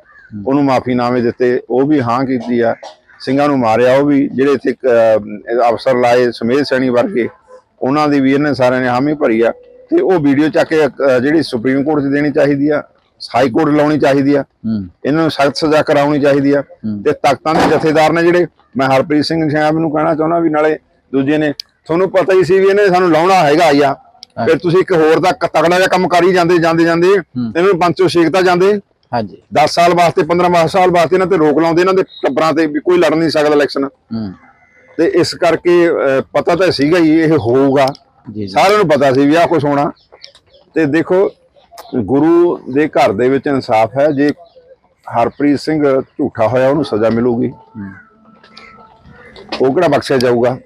ਉਹਨੂੰ ਮਾਫੀਨਾਮੇ ਦਿੱਤੇ ਉਹ ਵੀ ਹਾਂ ਕੀਤੀ ਆ। ਸਿੰਘਾਂ ਨੂੰ ਮਾਰਿਆ ਉਹ ਵੀ ਜਿਹੜੇ ਇੱਥੇ ਅਫਸਰ ਲਾਏ ਸਮੇਧ ਸੈਣੀ ਵਰਗੇ ਉਹਨਾਂ ਦੀ ਵੀ ਇਹਨਾਂ ਸਾਰਿਆਂ ਨੇ ਹਾਮੀ ਭਰੀ ਆ। ਤੇ ਉਹ ਵੀਡੀਓ ਚੱਕ ਕੇ ਜਿਹੜੀ ਸੁਪਰੀਮ ਕੋਰਟ 'ਚ ਦੇਣੀ ਚਾਹੀਦੀ ਆ ਹਾਈ ਕੋਰਟ ਲਾਉਣੀ ਚਾਹੀਦੀ ਆ ਹੂੰ। ਇਹਨਾਂ ਨੂੰ ਸਖਤ ਸਜ਼ਾ ਕਰਾਉਣੀ ਚਾਹੀਦੀ ਆ। ਤੇ ਤਖਤਾਂ ਦੇ ਜਥੇਦਾਰ ਨੇ ਜਿਹੜੇ ਮੈਂ ਹਰਪ੍ਰੀਤ ਸਿੰਘ ਸਾਹਿਬ ਨੂੰ ਕਹਿਣਾ ਚਾਹੁੰਦਾ ਵੀ ਨਾਲੇ ਦੂਜੇ ਨੇ ਤੁਹਾਨੂੰ ਪਤਾ ਹੀ ਸੀ ਵੀ ਇਹਨੇ ਸਾਨੂੰ ਲਾਉਣਾ ਹੈਗਾ ਹੀ ਆ। ਫਿਰ ਤੁਸੀਂ ਇੱਕ ਹੋਰ ਦਾ ਕ- ਤਗੜਾ ਜਿਹਾ ਕੰਮ ਕਰੀ ਜਾਂਦੇ ਜਾਂਦੇ ਜਾਂਦੇ ਇਹਨਾਂ ਨੂੰ ਪੰਚੋ ਛੇਕਤਾ ਜਾਂਦੇ। ਹਾਂਜੀ। 10 ਸਾਲ ਵਾਸਤੇ 15 ਸਾਲ ਵਾਸਤੇ ਇਹਨਾਂ ਤੇ ਰੋਕ ਲਾਉਂਦੇ ਇਹਨਾਂ ਦੇ ਟੱਬਰਾਂ ਤੇ ਵੀ ਕੋਈ ਲੜ ਨਹੀਂ ਸਕਦਾ ਇਲੈਕਸ਼ਨ ਹੂੰ। ਤੇ ਇਸ ਕਰਕੇ ਅਹ, ਪਤਾ ਤਾਂ ਸੀਗਾ ਹੀ ਇਹ ਹੋਊਗਾ। ਸਾਰਿਆਂ ਨੂੰ ਪਤਾ ਸੀ ਵੀ ਆਹ ਕੁਝ ਹੋਣਾ। ਤੇ ਦੇਖੋ ਗੁਰੂ ਦੇ ਘਰ ਦੇ ਵਿੱਚ ਇਨਸਾਫ ਹੈ। ਜੇ ਹਰਪ੍ਰੀਤ ਸਿੰਘ ਝੂਠਾ ਹੋਇਆ ਉਹਨੂੰ ਸਜ਼ਾ ਮਿਲੂਗੀ। ਉਹ ਕਿਹੜਾ ਬਖਸ਼ਿਆ ਜਾਊਗਾ?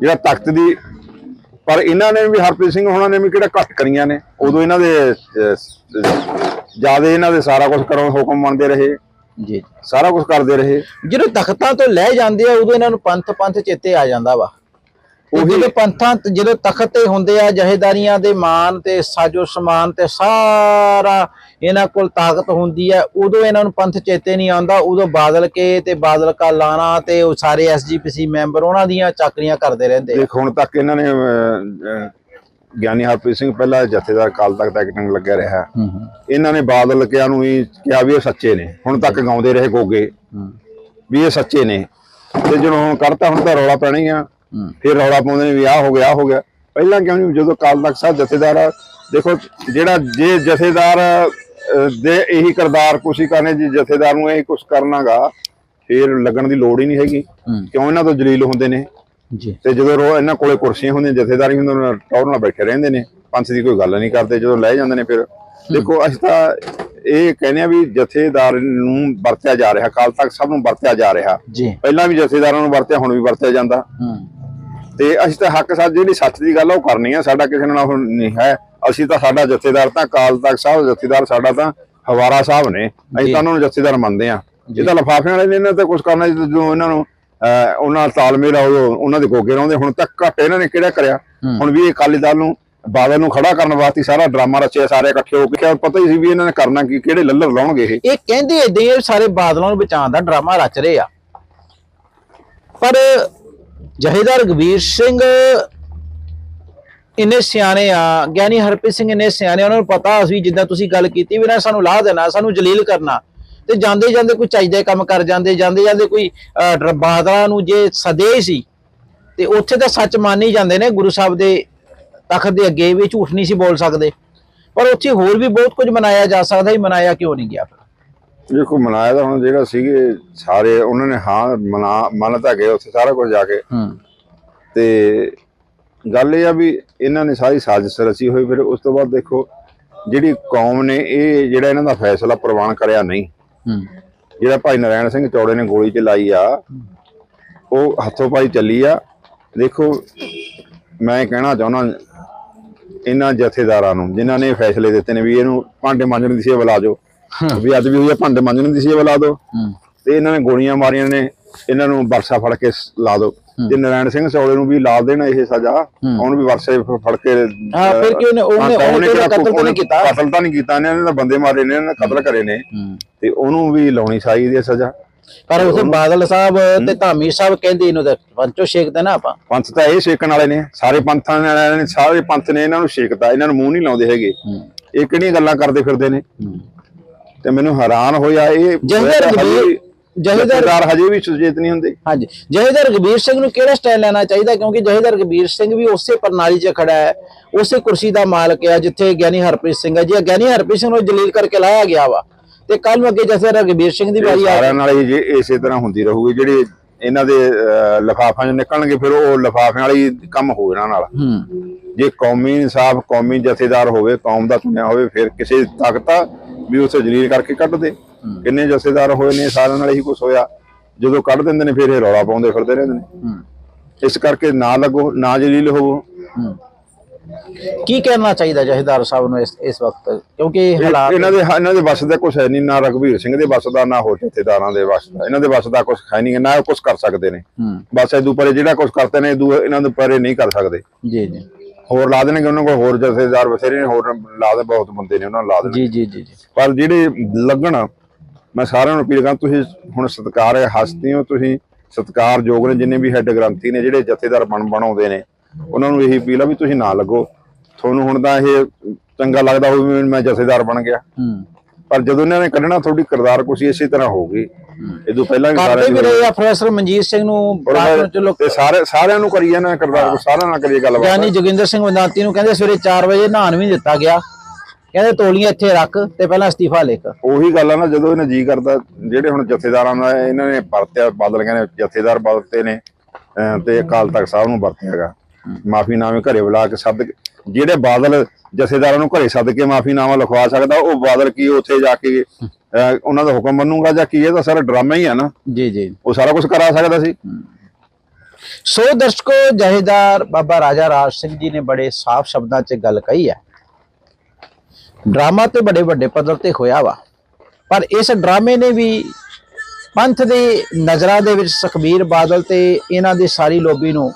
ਜਿਹੜਾ ਤਖਤ ਦੀ ਪਰ ਇਹਨਾਂ ਨੇ ਵੀ ਹਰਪ੍ਰੀਤ ਸਿੰਘ ਹੋਣਾ ਨੇ ਵੀ ਕਿਹੜਾ ਘੱਟ ਕਰੀਆਂ ਨੇ? ਉਦੋਂ ਇਹਨਾਂ ਦੇ ਜ਼ਿਆਦਾ ਇਹਨਾਂ ਦੇ ਸਾਰਾ ਕੁਝ ਕਰੋ ਹੁਕਮ ਮੰਨਦੇ ਰਹੇ। ਜੀ। ਸਾਰਾ ਕੁਝ ਕਰਦੇ ਰਹੇ। ਜਦੋਂ ਤਖਤਾਂ ਤੋਂ ਲੈ ਜਾਂਦੇ ਆ ਉਦੋਂ ਇਹਨਾਂ ਨੂੰ ਪੰਥ ਪੰਥ ਚੇਤੇ ਆ ਜਾਂਦਾ ਵਾ। ਜਦੋਂ ਪੰਥਾਂ ਜਦੋਂ ਤਖਤ ਤੇ ਹੁੰਦੇ ਆ ਜਹੇਦਾਰੀਆਂ ਦੇ ਮਾਨ ਤੇ ਸਾਜੋ ਸਮਾਨ ਤੇ ਸਾਰਾ ਇਹਨਾਂ ਕੋਲ ਤਾਕਤ ਹੁੰਦੀ ਹੈ ਉਦੋਂ ਇਹਨਾਂ ਨੂੰ ਪੰਥ ਚੇਤੇ ਨਹੀਂ ਆਉਂਦਾ ਉਦੋਂ ਬਾਦਲ ਕੇ ਤੇ ਬਾਦਲ ਕਾ ਲਾਣਾ ਤੇ ਉਹ ਸਾਰੇ ਐਸਜੀਪੀਸੀ ਮੈਂਬਰ ਉਹਨਾਂ ਦੀਆਂ ਚਾਕਰੀਆਂ ਕਰਦੇ ਰਹਿੰਦੇ। ਦੇਖ ਹੁਣ ਤੱਕ ਇਹਨਾਂ ਨੇ ਗਿਆਨੀ ਹਰਪ੍ਰੀਤ ਸਿੰਘ ਪਹਿਲਾਂ ਜਥੇਦਾਰ ਕਾਲ ਤੱਕ ਟੈਕਟਿੰਗ ਲੱਗਿਆ ਰਿਹਾ। ਇਹਨਾਂ ਨੇ ਬਾਦਲ ਕਿਆਂ ਨੂੰ ਹੀ ਕਿਹਾ ਵੀ ਇਹ ਸੱਚੇ ਨੇ ਹੁਣ ਤੱਕ ਗਾਉਂਦੇ ਰਹੇ ਗੋਗੇ ਵੀ ਇਹ ਸੱਚੇ ਨੇ। ਤੇ ਜਦੋਂ ਹੁਣ ਕਰਤਾ ਹੁਣ ਤਾਂ ਰੌਲਾ ਪੈਣਾ ਹੀ ਆ। ਫਿਰ ਰੌਲਾ ਪਾਉਂਦੇ ਨੇ ਵੀ ਆਹ ਹੋ ਗਿਆ ਆਹ ਹੋ ਗਿਆ। ਪਹਿਲਾਂ ਕਿਉਂ ਨਹੀਂ ਜਦੋਂ ਕਾਲ ਤੱਕ ਸਾਹਿਬ ਜਥੇਦਾਰ ਆ ਦੇਖੋ ਜਿਹੜਾ ਜੇ ਜਥੇਦਾਰ ਦੇ ਇਹੀ ਕਰਦਾਰ ਕੁਸ਼ੀ ਕਰਨੇ ਜੀ ਜਥੇਦਾਰ ਨੂੰ ਇਹ ਕੁਛ ਕਰਨਾਗਾ ਫਿਰ ਲੱਗਣ ਦੀ ਲੋੜ ਹੀ ਨਹੀਂ ਹੈਗੀ। ਕਿਉਂ ਇਹਨਾਂ ਤੋਂ ਜਲੀਲ ਹੁੰਦੇ ਨੇ? ਜੀ। ਤੇ ਜਦੋਂ ਰੋ ਇਹਨਾਂ ਕੋਲੇ ਕੁਰਸੀਆਂ ਹੁੰਦੀਆਂ ਜਥੇਦਾਰੀ ਹੁੰਦੇ ਉਹਨਾਂ ਟੌਰ ਨਾਲ ਬੈਠੇ ਰਹਿੰਦੇ ਨੇ ਪੰਥ ਦੀ ਕੋਈ ਗੱਲ ਨਹੀਂ ਕਰਦੇ ਜਦੋਂ ਲੈ ਜਾਂਦੇ ਨੇ ਫਿਰ। ਦੇਖੋ ਅਸੀਂ ਤਾਂ ਇਹ ਕਹਿੰਦੇ ਆ ਵੀ ਜਥੇਦਾਰ ਨੂੰ ਵਰਤਿਆ ਜਾ ਰਿਹਾ ਕਾਲ ਤੱਕ ਸਭ ਨੂੰ ਵਰਤਿਆ ਜਾ ਰਿਹਾ। ਪਹਿਲਾਂ ਵੀ ਜਥੇਦਾਰਾਂ ਨੂੰ ਵਰਤਿਆ ਹੁਣ ਵੀ ਵਰਤਿਆ ਜਾਂਦਾ। ਤੇ ਅਸੀਂ ਤਾਂ ਹੱਕ ਸਾਡ ਜਿਹੜੀ ਸੱਚ ਦੀ ਗੱਲ ਉਹ ਕਰਨੀ ਆ ਸਾਡਾ ਕਿਸੇ ਨਾਲ ਉਹ ਨਹੀਂ ਹੈ। ਅਸੀਂ ਤਾਂ ਸਾਡਾ ਜਥੇਦਾਰ ਤਾਂ ਕਾਲ ਤੱਕ ਸਾਹਿਬ ਜਥੇਦਾਰ ਸਾਡਾ ਤਾਂ ਹਵਾਰਾ ਸਾਹਿਬ ਨੇ। ਅਸੀਂ ਤਾਂ ਉਹਨਾਂ ਨੂੰ ਜਥੇਦਾਰ ਮੰਨਦੇ ਆ। ਇਹ ਤਾਂ ਲਫਾਫਿਆਂ ਵਾਲੇ ਨੇ ਇਹਨਾਂ ਤੇ ਕੁਝ ਕਰਨਾ ਜਦੋਂ ਇਹਨਾਂ ਨੂੰ ਉਹਨਾਂ ਤਾਲਮੇਲ ਉਹਨਾਂ ਦੇ ਗੋਗੇ ਰਹਿੰਦੇ ਹੁਣ ਤੱਕ ਘੱਟ ਇਹਨਾਂ ਨੇ ਕਿਹੜਾ ਕਰਿਆ? ਹੁਣ ਵੀ ਇਹ ਅਕਾਲੀ ਦਲ ਨੂੰ ਬਾਦਲ ਨੂੰ ਖੜਾ ਕਰਨ ਵਾਸਤੇ ਸਾਰਾ ਡਰਾਮਾ ਰਚਿਆ ਸਾਰੇ ਇਕੱਠੇ ਹੋ ਕੇ ਕਿਹਾ ਪਤਾ ਹੀ ਸੀ ਵੀ ਇਹਨਾਂ ਨੇ ਕਰਨਾ ਕੀ ਕਿਹੜੇ ਲੱਲਰ ਲਾਉਣਗੇ ਇਹ। ਇਹ ਕਹਿੰਦੇ ਵੀ ਸਾਰੇ ਬਾਦਲਾਂ ਨੂੰ ਬਚਾਉਣ ਦਾ ਡਰਾਮਾ ਰਚ ਰਹੇ ਆ। ਪਰ ਜਹੇਦਾਰ ਗਵੀਰ ਸਿੰਘ ਇੰਨੇ ਸਿਆਣੇ ਆ ਗਿਆਨੀ ਹਰਪ੍ਰੀਤ ਸਿੰਘ ਇੰਨੇ ਸਿਆਣੇ ਆ, ਉਹਨਾਂ ਨੂੰ ਪਤਾ ਸੀ ਜਿੱਦਾਂ ਤੁਸੀਂ ਗੱਲ ਕੀਤੀ ਵੀ ਨਾ ਸਾਨੂੰ ਲਾਹ ਦੇਣਾ ਸਾਨੂੰ ਜਲੀਲ ਕਰਨਾ। ਤੇ ਜਾਂਦੇ ਜਾਂਦੇ ਕੋਈ ਚਾਹੀਦਾ ਕੰਮ ਕਰ ਜਾਂਦੇ ਜਾਂਦੇ ਜਾਂਦੇ ਕੋਈ ਅਹ, ਰ- ਬਾਦਲਾਂ ਨੂੰ ਜੇ ਸਦੇ ਸੀ ਤੇ ਉੱਥੇ ਤਾਂ ਸੱਚ ਮੰਨ ਹੀ ਜਾਂਦੇ ਨੇ ਗੁਰੂ ਸਾਹਿਬ ਦੇ ਤਖਤ ਦੇ ਅੱਗੇ ਵੀ ਝੂਠ ਨਹੀਂ ਸੀ ਬੋਲ ਸਕਦੇ। ਪਰ ਉੱਥੇ ਹੋਰ ਵੀ ਬਹੁਤ ਕੁਝ ਮਨਾਇਆ ਜਾ ਸਕਦਾ ਹੀ ਮਨਾਇਆ ਕਿਉਂ ਨਹੀਂ ਗਿਆ ਦੇਖੋ ਮਨਾਇਆ ਤਾਂ ਹੁਣ ਜਿਹੜਾ ਸੀਗੇ ਸਾਰੇ ਉਹਨਾਂ ਨੇ ਹਾਂ ਮਨਾ ਮੰਨ ਤਾਂ ਗਏ ਉੱਥੇ ਸਾਰਾ ਕੁਝ ਜਾ ਕੇ। ਹੂੰ। ਤੇ ਗੱਲ ਇਹ ਆ ਵੀ ਇਹਨਾਂ ਨੇ ਸਾਰੀ ਸਾਜ਼ਿਸ਼ ਰਚੀ ਹੋਈ ਫਿਰ ਉਸ ਤੋਂ ਬਾਅਦ ਦੇਖੋ ਜਿਹੜੀ ਕੌਮ ਨੇ ਇਹ ਜਿਹੜਾ ਇਹਨਾਂ ਦਾ ਫੈਸਲਾ ਪ੍ਰਵਾਨ ਕਰਿਆ ਨਹੀਂ ਹੂੰ। ਜਿਹੜਾ ਭਾਈ ਨਰਾਇਣ ਸਿੰਘ ਚੌੜੇ ਨੇ ਗੋਲੀ ਚਲਾਈ ਆ ਉਹ ਹੱਥੋਂ ਪਾਈ ਚੱਲੀ ਆ। ਦੇਖੋ ਮੈਂ ਕਹਿਣਾ ਚਾਹੁੰਦਾ ਇਹਨਾਂ ਜਥੇਦਾਰਾਂ ਨੂੰ ਜਿਨ੍ਹਾਂ ਨੇ ਇਹ ਫੈਸਲੇ ਦਿੱਤੇ ਨੇ ਵੀ ਇਹਨੂੰ ਭਾਂਡੇ ਮਾਂਜਣ ਦੀ ਸੇਵਾ ਲਾ ਦਿਓ ਵੀ ਅੱਜ ਵੀ ਹੋਈ ਆ ਭਾਂਡੇ ਮਾਂਜਣ ਦੀ ਸੇਵਾ ਲਾ ਦਿਓ ਹੂੰ। ਤੇ ਇਹਨਾਂ ਨੇ ਗੋਲੀਆਂ ਮਾਰੀਆਂ ਨੇ ਇਹਨਾਂ ਨੂੰ ਵਰਸਾ ਫੜ ਕੇ ਸ- ਲਾ ਦਿਓ ਜੇ ਨਰਾਇਣ ਸਿੰਘ ਚੌੜੇ ਨੂੰ ਵੀ ਲਾ ਦੇਣ ਇਹ ਸਜ਼ਾ। ਉਹਨੂੰ ਵੀ ਵਰਸੇ ਫੜ ਕੇ ਹਾਂ, ਫਿਰ ਨੇ- ਉਹਨੇ- ਤਾਂ ਕਤਲ ਤਾਂ ਨਹੀਂ ਕੀਤਾ। ਕਤਲ ਤਾਂ ਨਹੀਂ ਕੀਤਾ ਇਹਨੇ ਨੇ ਬੰਦੇ ਮਾਰੇ ਨੇ ਇਹਨਾਂ ਨੇ ਕਤਲ ਕਰੇ ਨੇ। ਤੇ ਉਹਨੂੰ ਵੀ ਲਾਉਣੀ ਚਾਹੀਦੀ ਹੈ ਸਜ਼ਾ। ਪਰ ਉਥੇ ਬਾਦਲ ਸਾਹਿਬ ਤੇ ਧਾਮੀ ਸਾਹਿਬ ਕਹਿੰਦੇ ਇਹਨੂੰ ਤਾਂ ਪੰਚੋ ਛੇਕਦੇ ਨਾ ਆਪਾਂ। ਪੰਥ ਤਾਂ ਇਹ ਛੇਕਣ ਵਾਲੇ ਨੇ ਸਾਰੇ ਪੰਥਾਂ ਨੇ ਸਾਰੇ ਪੰਥ ਨੇ ਇਹਨਾਂ ਨੂੰ ਛੇਕਤਾ ਇਹਨਾਂ ਨੂੰ ਮੂੰਹ ਨਹੀਂ ਲਾਉਂਦੇ ਹੈਗੇ। ਇਹ ਕਿਹੜੀਆਂ ਗੱਲਾਂ ਕਰਦੇ ਫਿਰਦੇ ਨੇ? ਤੇ ਮੈਨੂੰ ਹੈਰਾਨ ਹੋਇਆ ਇਹ ਜਹੇਦਾਰ ਵੀ- ਜਹੇਦਾਰ- ਹਜੇ ਵੀ ਸੁਚੇਤ ਨਹੀਂ ਹੁੰਦੇ। ਹਾਂਜੀ। ਜਹੇਦਾਰ ਰਘਬੀਰ ਸਿੰਘ ਨੂੰ ਕਿਹੜਾ ਸਟਾਈਲ ਲੈਣਾ ਚਾਹੀਦਾ? ਕਿਉਂਕਿ ਜਹੇਦਾਰ ਰਘਬੀਰ ਸਿੰਘ ਵੀ ਉਸੇ ਪ੍ਰਣਾਲੀ 'ਚ ਖੜਾ ਹੈ ਉਸੇ ਕੁਰਸੀ ਦਾ ਮਾਲਕ ਹੈ ਜਿੱਥੇ ਗਿਆਨੀ ਹਰਪ੍ਰੀਤ ਸਿੰਘ ਹੈ। ਜੀ ਗਿਆਨੀ ਹਰਪ੍ਰੀਤ ਸਿੰਘ ਨੂੰ ਜਲੀਲ ਕਰਕੇ ਲਾਇਆ ਗਿਆ ਵਾ ਤੇ ਕੱਲ ਨੂੰ ਅੱਗੇ ਜਥੇਦਾਰ ਰਘਬੀਰ ਸਿੰਘ ਦੀ ਵਾਰੀ ਆ ਸਾਰਿਆਂ ਨਾਲ ਜੇ ਇਸੇ ਤਰ੍ਹਾਂ ਹੁੰਦੀ ਰਹੂਗੀ ਜਿਹੜੇ ਇਹਨਾਂ ਦੇ ਲਫਾਫਾਂ 'ਚ ਨਿਕਲਣਗੇ ਫਿਰ ਉਹ ਲਫਾਫਿਆਂ ਵਾਲੀ ਕੰਮ ਹੋ ਇਹਨਾਂ ਨਾਲ। ਜੇ ਕੌਮੀ ਇਨਸਾਫ ਕੌਮੀ ਜਥੇਦਾਰ ਹੋਵੇ ਕੌਮ ਦਾ ਚੁਣਿਆ ਹੋਵੇ ਫਿਰ ਕਿਸੇ ਤਾਕਤ ਵੀ ਉਸੇ ਜਲੀਲ ਕਰਕੇ ਕੱਢ ਦੇ ਕਿੰਨੇ ਜਥੇਦਾਰ ਹੋਏ ਨੇ ਸਾਰਿਆਂ ਨਾਲ ਇਹੀ ਕੁਝ ਹੋਇਆ। ਜਦੋਂ ਕੱਢ ਦਿੰਦੇ ਨੇ ਫਿਰ ਇਹ ਰੌਲਾ ਪਾਉਂਦੇ ਫਿਰਦੇ ਰਹਿੰਦੇ ਨੇ। ਇਸ ਕਰਕੇ ਨਾ ਲੱਗੋ ਨਾ ਜਲੀਲ ਹੋਵੋ। ਕੀ ਕਹਿਣਾ ਚਾਹੀਦਾ ਜਹੇਦਾਰ ਸਾਹਿਬ ਨੂੰ ਇਸ ਇਸ ਵਕਤ? ਕਿਉਂਕਿ ਹਾਲਾਤ ਇਹਨਾਂ ਦੇ ਇਹਨਾਂ ਦੇ ਵੱਸ ਦਾ ਕੁਝ ਹੈ ਨਹੀਂ ਨਾ ਰਘਵੀਰ ਸਿੰਘ ਦੇ ਵੱਸ ਦਾ ਨਾ ਹੋਰ ਜਥੇਦਾਰਾਂ ਦੇ ਵੱਸ ਦਾ। ਇਹਨਾਂ ਦੇ ਵੱਸ ਦਾ ਕੁਝ ਹੈ ਨਹੀਂ ਨਾ ਉਹ ਕੁਝ ਕਰ ਸਕਦੇ ਨੇ। ਬਸ ਇਹ ਪਰੇ ਜਿਹੜਾ ਕੁਝ ਕਰਦੇ ਨੇ ਇਹਨਾਂ ਦੇ ਪਰੇ ਨਹੀਂ ਕਰ ਸਕਦੇ। ਜੀ ਜੀ। ਹੋਰ ਲਾ ਦੇਣਗੇ ਉਹਨਾਂ ਕੋਲ ਹੋਰ ਜਥੇਦਾਰ ਬਥੇਰੇ ਨੇ ਹੋਰ ਲਾ ਦੇ ਬਹੁਤ ਬੰਦੇ ਨੇ ਉਹਨਾਂ ਲਾ ਦੇਣ ਜੀ ਜੀ ਜੀ ਪਰ ਜਿਹੜੇ ਲੱਗਣ ਮੈਂ ਸਾਰਿਆਂ ਨੂੰ ਅਪੀਲ ਕਰਾਂ ਤੁਸੀਂ ਹੁਣ ਸਤਿਕਾਰ ਹਸਤੀ ਹੋ ਤੁਸੀਂ ਸਤਿਕਾਰਯੋਗ ਨੇ ਜਿੰਨੇ ਵੀ ਹੈੱਡ ਗ੍ਰੰਥੀ ਨੇ ਜਿਹੜੇ ਜਥੇਦਾਰ ਬਣ ਬਣਾਉਂਦੇ ਨੇ ਉਹਨਾਂ ਨੂੰ ਇਹੀ ਅਪੀਲ ਆ ਵੀ ਤੁਸੀਂ ਨਾ ਲੱਗੋ। ਤੁਹਾਨੂੰ ਹੁਣ ਤਾਂ ਇਹ ਚੰਗਾ ਲੱਗਦਾ ਹੋਵੇ ਮੈਂ ਜਥੇਦਾਰ ਬਣ ਗਿਆ। ਪਰ ਜਦੋਂ ਇਹਨਾਂ ਨੇ ਕੱਢਣਾ ਤੁਹਾਡੀ ਕਿਰਦਾਰ ਕੁਛ ਇਸੇ ਤਰ੍ਹਾਂ ਹੋਊਗੀ ਇਦੋਂ ਪਹਿਲਾਂ ਵੀ ਕਰਦੇ ਵੀ ਰਹੇ ਆ ਪ੍ਰੋਫੈਸਰ ਮਨਜੀਤ ਸਿੰਘ ਨੂੰ ਬਾਅਦ ਵਿੱਚ ਚਲੋ ਤੇ ਸਾਰੇ ਸਾਰਿਆਂ ਨੂੰ ਕਰੀਏ ਨਾ ਕਿਰਦਾਰ ਕੁਛ ਸਾਰਿਆਂ ਨਾਲ ਕਰੀਏ ਗੱਲਬਾਤ। ਗਿਆਨੀ ਜੋਗਿੰਦਰ ਸਿੰਘ ਵੰਦਾਤੀ ਨੂੰ ਕਹਿੰਦੇ ਸਵੇਰੇ 4 ਵਜੇ ਨਹਾਣ ਵੀ ਦਿੱਤਾ ਗਿਆ। ਕਹਿੰਦੇ ਤੋਲੀਆਂ ਇੱਥੇ ਰੱਖ ਤੇ ਪਹਿਲਾਂ ਅਸਤੀਫਾ ਲਿਖ। ਉਹੀ ਗੱਲ ਆ ਨਾ ਜਦੋਂ ਇਹਨਾਂ ਜੀ ਕਰਦਾ ਜਿਹੜੇ ਹੁਣ ਜਥੇਦਾਰਾਂ ਦਾ ਇਹਨਾਂ ਨੇ ਵਰਤਿਆ ਬਾਦਲ ਕਹਿੰਦੇ ਜਥੇਦਾਰ ਬਦਲਤੇ ਨੇ ਤੇ ਅਕਾਲ ਤਖਤ ਸਾਹਿਬ ਨੂੰ ਵਰਤਿਆਗਾ ਮਾਫੀਨਾਮੇ ਘਰੇ ਬੁਲਾ ਕੇ ਸੱਦ ਜਿਹੜੇ ਬਾਦਲ ਜਥੇਦਾਰਾਂ ਨੂੰ ਘਰੇ ਸੱਦ ਕੇ ਮਾਫੀਨਾਮਾ ਲਿਖਵਾ ਸਕਦਾ ਉਹ ਬਾਦਲ ਕੀ ਉੱਥੇ ਜਾ ਕੇ ਉਹਨਾਂ ਦਾ ਹੁਕਮ ਮੰਨੂਗਾ ਜਾਂ ਕੀ? ਇਹ ਤਾਂ ਸਾਰਾ ਡਰਾਮਾ ਹੀ ਆ ਨਾ। ਜੀ ਜੀ। ਉਹ ਸਾਰਾ ਕੁਝ ਕਰਾ ਸਕਦਾ ਸੀ। ਸੋ ਦਰਸ਼ਕੋ ਜਹੇਦਾਰ ਬਾਬਾ ਰਾਜਾ ਰਾਜ ਸਿੰਘ ਜੀ ਨੇ ਬੜੇ ਸਾਫ਼ ਸ਼ਬਦਾਂ 'ਚ ਗੱਲ ਕਹੀ ਹੈ। ਡਰਾਮਾ ਤੇ ਬੜੇ ਵੱਡੇ ਪੱਧਰ ਤੇ ਹੋਇਆ ਵਾ। ਪਰ ਇਸ ਡਰਾਮੇ ਨੇ ਵੀ ਪੰਥ ਦੇ ਨਜ਼ਰਾਂ ਦੇ ਵਿੱਚ ਸੁਖਬੀਰ ਬਾਦਲ ਤੇ ਇਹਨਾਂ ਦੀ ਸਾਰੀ ਲੋਬੀ ਨੂੰ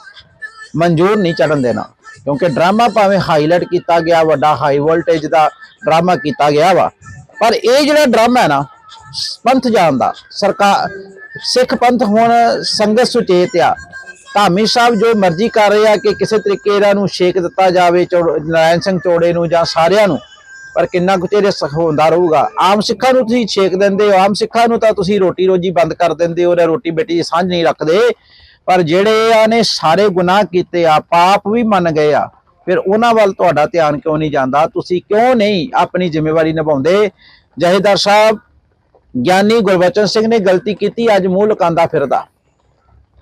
ਮਨਜ਼ੂਰ ਨਹੀਂ ਚੜਨ ਦੇਣਾ। ਕਿਉਂਕਿ ਡਰਾਮਾ ਭਾਵੇਂ ਹਾਈਲਾਈਟ ਕੀਤਾ ਗਿਆ, ਵੱਡਾ ਹਾਈ ਵੋਲਟੇਜ ਦਾ ਡਰਾਮਾ ਕੀਤਾ ਗਿਆ ਵਾ। ਪਰ ਇਹ ਜਿਹੜਾ ਡਰਾਮਾ ਹੈ ਨਾ, ਪੰਥ ਜਾਣ ਦਾ, ਸਰਕਾਰ, ਸਿੱਖ ਪੰਥ ਹੁਣ ਸੰਗਤ ਸੁਚੇਤ ਆ। ਧਾਮੀ ਸਾਹਿਬ ਜੋ ਮਰਜ਼ੀ ਕਰ ਰਹੇ ਆ ਕਿ ਕਿਸੇ ਤਰੀਕੇ ਇਹਨਾਂ ਨੂੰ ਛੇਕ ਦਿੱਤਾ ਜਾਵੇ, ਚੌੜ- ਨਾਰਾਇਣ ਸਿੰਘ ਚੋੜੇ ਨੂੰ ਜਾਂ ਸਾਰਿਆਂ ਨੂੰ, ਪਰ ਕਿੰਨਾ ਕੁ ਚਿਰ ਇਹ ਸ- ਹੁੰਦਾ ਰਹੂਗਾ। ਆਮ ਸਿੱਖਾਂ ਨੂੰ ਤੁਸੀਂ ਛੇਕ ਦਿੰਦੇ ਹੋ, ਆਮ ਸਿੱਖਾਂ ਨੂੰ ਤਾਂ ਤੁਸੀਂ ਰੋਟੀ ਰੋਜੀ ਬੰਦ ਕਰ ਦਿੰਦੇ ਹੋ, ਰੋਟੀ ਬੇਟੀ ਦੀ ਸਾਂਝ ਨਹੀਂ ਰੱਖਦੇ। ਪਰ ਜਿਹੜੇ ਆ ਨੇ ਸਾਰੇ ਗੁਨਾਹ ਕੀਤੇ ਆ, ਪਾਪ ਵੀ ਮੰਨ ਗਏ ਆ, ਫਿਰ ਉਹਨਾਂ ਵੱਲ ਤੁਹਾਡਾ ਧਿਆਨ ਕਿਉਂ ਨਹੀਂ ਜਾਂਦਾ? ਤੁਸੀਂ ਕਿਉਂ ਨਹੀਂ ਆਪਣੀ ਜ਼ਿੰਮੇਵਾਰੀ ਨਿਭਾਉਂਦੇ? ਜਹੇਦਾਰ ਸਾਹਿਬ, ਗਿਆਨੀ ਗੁਰਬਚਨ ਸਿੰਘ ਨੇ ਗਲਤੀ ਕੀਤੀ, ਅੱਜ ਮੂੰਹ ਲੁਕਾਉਂਦਾ ਫਿਰਦਾ।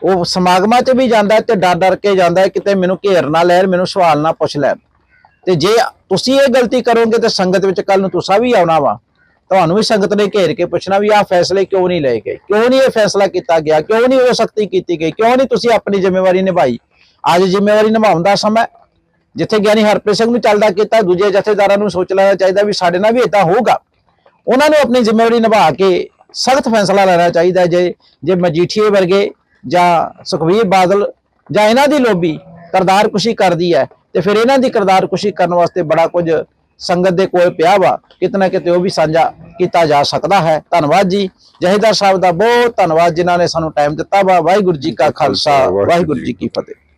ਉਹ ਸਮਾਗਮਾਂ 'ਚ ਵੀ ਜਾਂਦਾ ਤੇ ਡਰ ਡਰ ਕੇ ਜਾਂਦਾ ਕਿਤੇ ਮੈਨੂੰ ਘੇਰ ਨਾ ਲੈਣ, ਮੈਨੂੰ ਸਵਾਲ ਨਾ ਪੁੱਛ ਲੈਣ। ਤੇ ਜੇ ਤੁਸੀਂ ਇਹ ਗਲਤੀ ਕਰੋਗੇ ਤੇ ਸੰਗਤ ਵਿੱਚ ਕੱਲ ਨੂੰ ਤੁਸੀਂ ਵੀ ਆਉਣਾ ਵਾ। ਤੁਹਾਨੂੰ ਵੀ ਸੰਗਤ ਨੇ ਘੇਰ ਕੇ ਪੁੱਛਣਾ ਵੀ ਆਹ ਫੈਸਲੇ ਕਿਉਂ ਨਹੀਂ ਲਏ ਗਏ? ਕਿਉਂ ਨਹੀਂ ਇਹ ਫੈਸਲਾ ਕੀਤਾ ਗਿਆ? ਕਿਉਂ ਨਹੀਂ ਉਹ ਸਖਤੀ ਕੀਤੀ ਗਈ? ਕਿਉਂ ਨਹੀਂ ਤੁਸੀਂ ਆਪਣੀ ਜ਼ਿੰਮੇਵਾਰੀ ਨਿਭਾਈ? ਅੱਜ ਜ਼ਿੰਮੇਵਾਰੀ ਨਿਭਾਉਣ ਦਾ ਸਮਾਂ ਜਿੱਥੇ ਗਿਆਨੀ ਹਰਪ੍ਰੀਤ ਸਿੰਘ ਨੂੰ ਚੱਲਦਾ ਕੀਤਾ, ਦੂਜੇ ਜਥੇਦਾਰਾਂ ਨੂੰ ਸੋਚ ਲੈਣਾ ਚਾਹੀਦਾ ਵੀ ਸਾਡੇ ਨਾਲ ਵੀ ਇਦਾਂ ਹੋਊਗਾ। ਉਹਨਾਂ ਨੂੰ ਆਪਣੀ ਜ਼ਿੰਮੇਵਾਰੀ ਨਿਭਾ ਕੇ ਸਖਤ ਫੈਸਲਾ ਲੈਣਾ ਚਾਹੀਦਾ ਜੇ ਜੇ ਮਜੀਠੀਏ ਵਰਗੇ ਜਾਂ ਸੁਖਵੀਰ ਬਾਦਲ ਜਾਂ ਇਹਨਾਂ ਦੀ ਲੋਬੀ ਕਰਦਾਰ ਕੁਸ਼ੀ ਕਰਦੀ ਹੈ ਤੇ ਫਿਰ ਇਹਨਾਂ ਦੀ ਕਰਦਾਰ ਕੁਸ਼ੀ ਕਰਨ ਵਾਸਤੇ ਬੜਾ ਕੁਝ ਸੰਗਤ ਦੇ ਕੋਲ ਪਿਆ ਵਾ ਕਿਤੇ ਨਾ ਕਿਤੇ ਉਹ ਵੀ ਸਾਂਝਾ ਕੀਤਾ ਜਾ ਸਕਦਾ ਹੈ। ਧੰਨਵਾਦ ਜੀ। ਜਹੇਦਾਰ ਸਾਹਿਬ ਦਾ ਬਹੁਤ ਧੰਨਵਾਦ ਜਿਨ੍ਹਾਂ ਨੇ ਸਾਨੂੰ ਟਾਈਮ ਦਿੱਤਾ ਵਾ। ਵਾਹਿਗੁਰੂ ਜੀ ਕਾ ਖਾਲਸਾ ਵਾਹਿਗੁਰੂ ਜੀ ਕੀ ਫਤਿਹ।